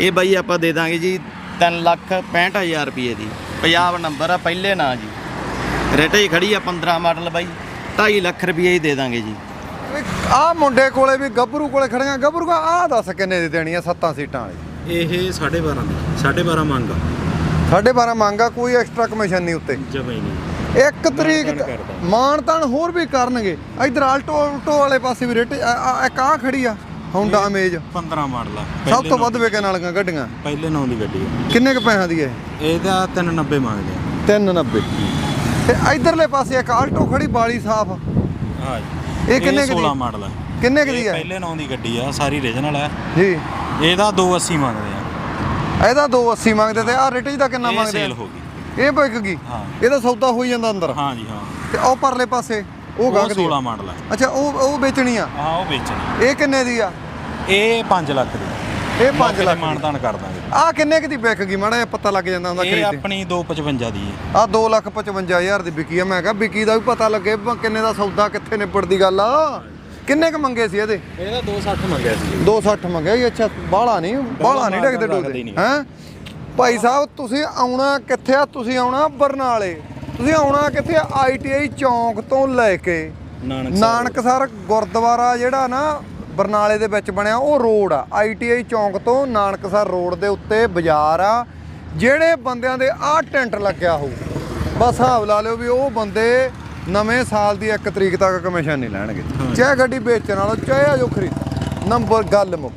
ਇਹ ਬਾਈ ਆਪਾਂ ਦੇ ਦਾਂਗੇ ਜੀ 3 ਲੱਖ 65000 ਰੁਪਏ ਦੀ। ਪੰਜਾਬ ਨੰਬਰ ਆ ਪਹਿਲੇ ਨਾਂ ਜੀ। ਰੇਟੇ ਹੀ ਖੜੀ ਆ 15 ਮਾਡਲ ਬਾਈ 2.5 ਲੱਖ ਰੁਪਏ ਹੀ ਦੇ ਦਾਂਗੇ ਜੀ। ਆ ਮੁੰਡੇ ਕੋਲੇ ਵੀ ਗੱਭਰੂ ਕੋਲੇ ਖੜੀਆਂ ਗੱਭਰੂ ਆ ਦੱਸ ਕਿੰਨੇ ਦੀ ਦੇਣੀ ਆ ਸੱਤਾਂ ਸੀਟਾਂ ਵਾਲੀ? ਇਹ 12.5 ਦੀ 12.5 ਮੰਗ ਸਾਢੇ 12 ਮੰਗਾ ਕੋਈ ਐਕਸਟਰਾ ਕਮਿਸ਼ਨ ਨਹੀਂ ਉੱਤੇ। ਜਮਾ ਨਹੀਂ। ਇੱਕ ਤਰੀਕ ਤਾਣ ਹੋਰ ਵੀ ਕਰਨਗੇ। ਇਧਰ ਆਲਟੋ ਆਲਟੋ ਵਾਲੇ ਪਾਸੇ ਵੀ ਰੇਟ ਇੱਕ ਆ ਖੜੀ ਆ। ਹੋਂਡਾ ਅਮੇਜ 15 ਮਾਡਲ ਆ। ਸਭ ਤੋਂ ਵੱਧ ਵਿਕਣ ਵਾਲੀਆਂ ਗੱਡੀਆਂ? ਪਹਿਲੇ ਨਾਂ ਦੀ ਗੱਡੀ ਆ। ਕਿੰਨੇ ਕ ਪੈਸਿਆਂ ਦੀ ਹੈ ਇਹਦਾ 390 ਮੰਗਦੇ ਆ। 390 ਤੇ ਇਧਰਲੇ ਪਾਸੇ ਇੱਕ ਆਲਟੋ ਖੜੀ ਬਾਲੀ ਸਾਫ਼। ਹਾਂ ਜੀ। ਇਹ ਕਿੰਨੇ ਕੁ ਦੀ? 16 ਮਾਡਲ ਆ। ਕਿੰਨੇ ਕ ਦੀ ਇਹ ਹੈ? ਪਹਿਲੇ ਨਾਂ ਦੀ ਗੱਡੀ ਆ ਸਾਰੀ ਰੀਜਨਲ ਆ। ਜੀ। ਇਹਦਾ 280 ਮੰਗਦੇ ਆ। ਇਹਦਾ 280 ਮੰਗਦੇ ਤੇ ਆ ਰਿਟੇਜ ਦਾ ਕਿੰਨਾ ਇਹ ਮੰਗਦੇ ਸੇਲ ਆ ਹੋ ਗਈ। ਇਹ ਵਿਕ ਗਈ ਹਾਂ। ਇਹਦਾ ਸੌਦਾ ਹੋਈ ਜਾਂਦਾ ਅੰਦਰ। ਹਾਂ ਜੀ ਹਾਂ। ਤੇ ਉਹ ਪਰਲੇ ਪਾਸੇ? ਉਹ ਗਾਹਕ ਦੀ 16 ਆ। ਮਾਡਲ ਆ। ਅੱਛਾ ਉਹ ਉਹ ਵੇਚਣੀ ਆ? ਹਾਂ ਉਹ ਵੇਚਣੀ ਇਹ ਕਿੰਨੇ ਦੀ ਆ? ਇਹ 5 ਲੱਖ ਦੀ ਇਹ 5 ਲੱਖ ਮਾਨਦਾਨ ਕਰ ਦਾਂਗੇ। ਆ ਕਿੰਨੇ ਕੁ ਦੀ ਵਿਕ ਗਈ? ਮਾੜਾ ਜਿਹਾ ਪਤਾ ਲੱਗ ਜਾਂਦਾ ਹੁੰਦਾ ਇਹ ਖਰੀਦ। ਆਪਣੀ 255 ਦੀ ਹੈ ਆ 2 ਲੱਖ 55000 ਦੀ ਵਿਕੀ ਆ। ਮੈਂ ਕਿਹਾ ਵਿਕੀ ਦਾ ਵੀ ਪਤਾ ਲੱਗੇ ਕਿੰਨੇ ਦਾ ਸੌਦਾ ਕਿੱਥੇ ਨਿਬੜਦੀ ਗੱਲ ਆ। ਕਿੰਨੇ ਕ ਮੰਗੇ ਸੀ ਇਹਦੇ? ਇਹਦਾ 260 ਮੰਗਿਆ ਸੀ। 260 ਮੰਗਿਆ ਜੀ ਅੱਛਾ ਬਾਹਲਾ ਨਹੀਂ ਬਾਹਲਾ ਨਹੀਂ ਡਿੱਗਦੇ ਡੋਦੇ। ਹੈ? ਭਾਈ ਸਾਹਿਬ ਤੁਸੀਂ ਆਉਣਾ ਕਿੱਥੇ ਆ? ਤੁਸੀਂ ਆਉਣਾ ਬਰਨਾਲੇ। ਤੁਸੀਂ ਆਉਣਾ ਕਿੱਥੇ ਆ? ਆਈਟੀਆਈ ਚੌਂਕ ਤੋਂ ਲੈ ਕੇ ਨਾਨਕ ਨਾਨਕਸਰ ਗੁਰਦੁਆਰਾ ਜਿਹੜਾ ਨਾ ਬਰਨਾਲੇ ਦੇ ਵਿੱਚ ਬਣਿਆ ਉਹ ਰੋਡ ਆ। ਆਈਟੀਆਈ ਚੌਂਕ ਤੋਂ ਨਾਨਕਸਰ ਰੋਡ ਦੇ ਉੱਤੇ ਬਾਜ਼ਾਰ ਆ। ਜਿਹੜੇ ਬੰਦਿਆਂ ਦੇ ਆਹ ਟੈਂਟ ਲੱਗਿਆ ਹੋਊ ਬਸ ਹਿਸਾਬ ਲਾ ਲਿਓ ਵੀ ਉਹ ਬੰਦੇ ਨਵੇਂ ਸਾਲ ਦੀ 1 ਤਰੀਕ ਤੱਕ ਕਮਿਸ਼ਨ ਨਹੀਂ ਲੈਣਗੇ। ਚਾਹੇ ਗੱਡੀ ਵੇਚਣ ਵਾਲੋ ਚਾਹੇ ਜੋ ਖਰੀਦ। ਨੰਬਰ ਗੱਲ ਮੁੱਕ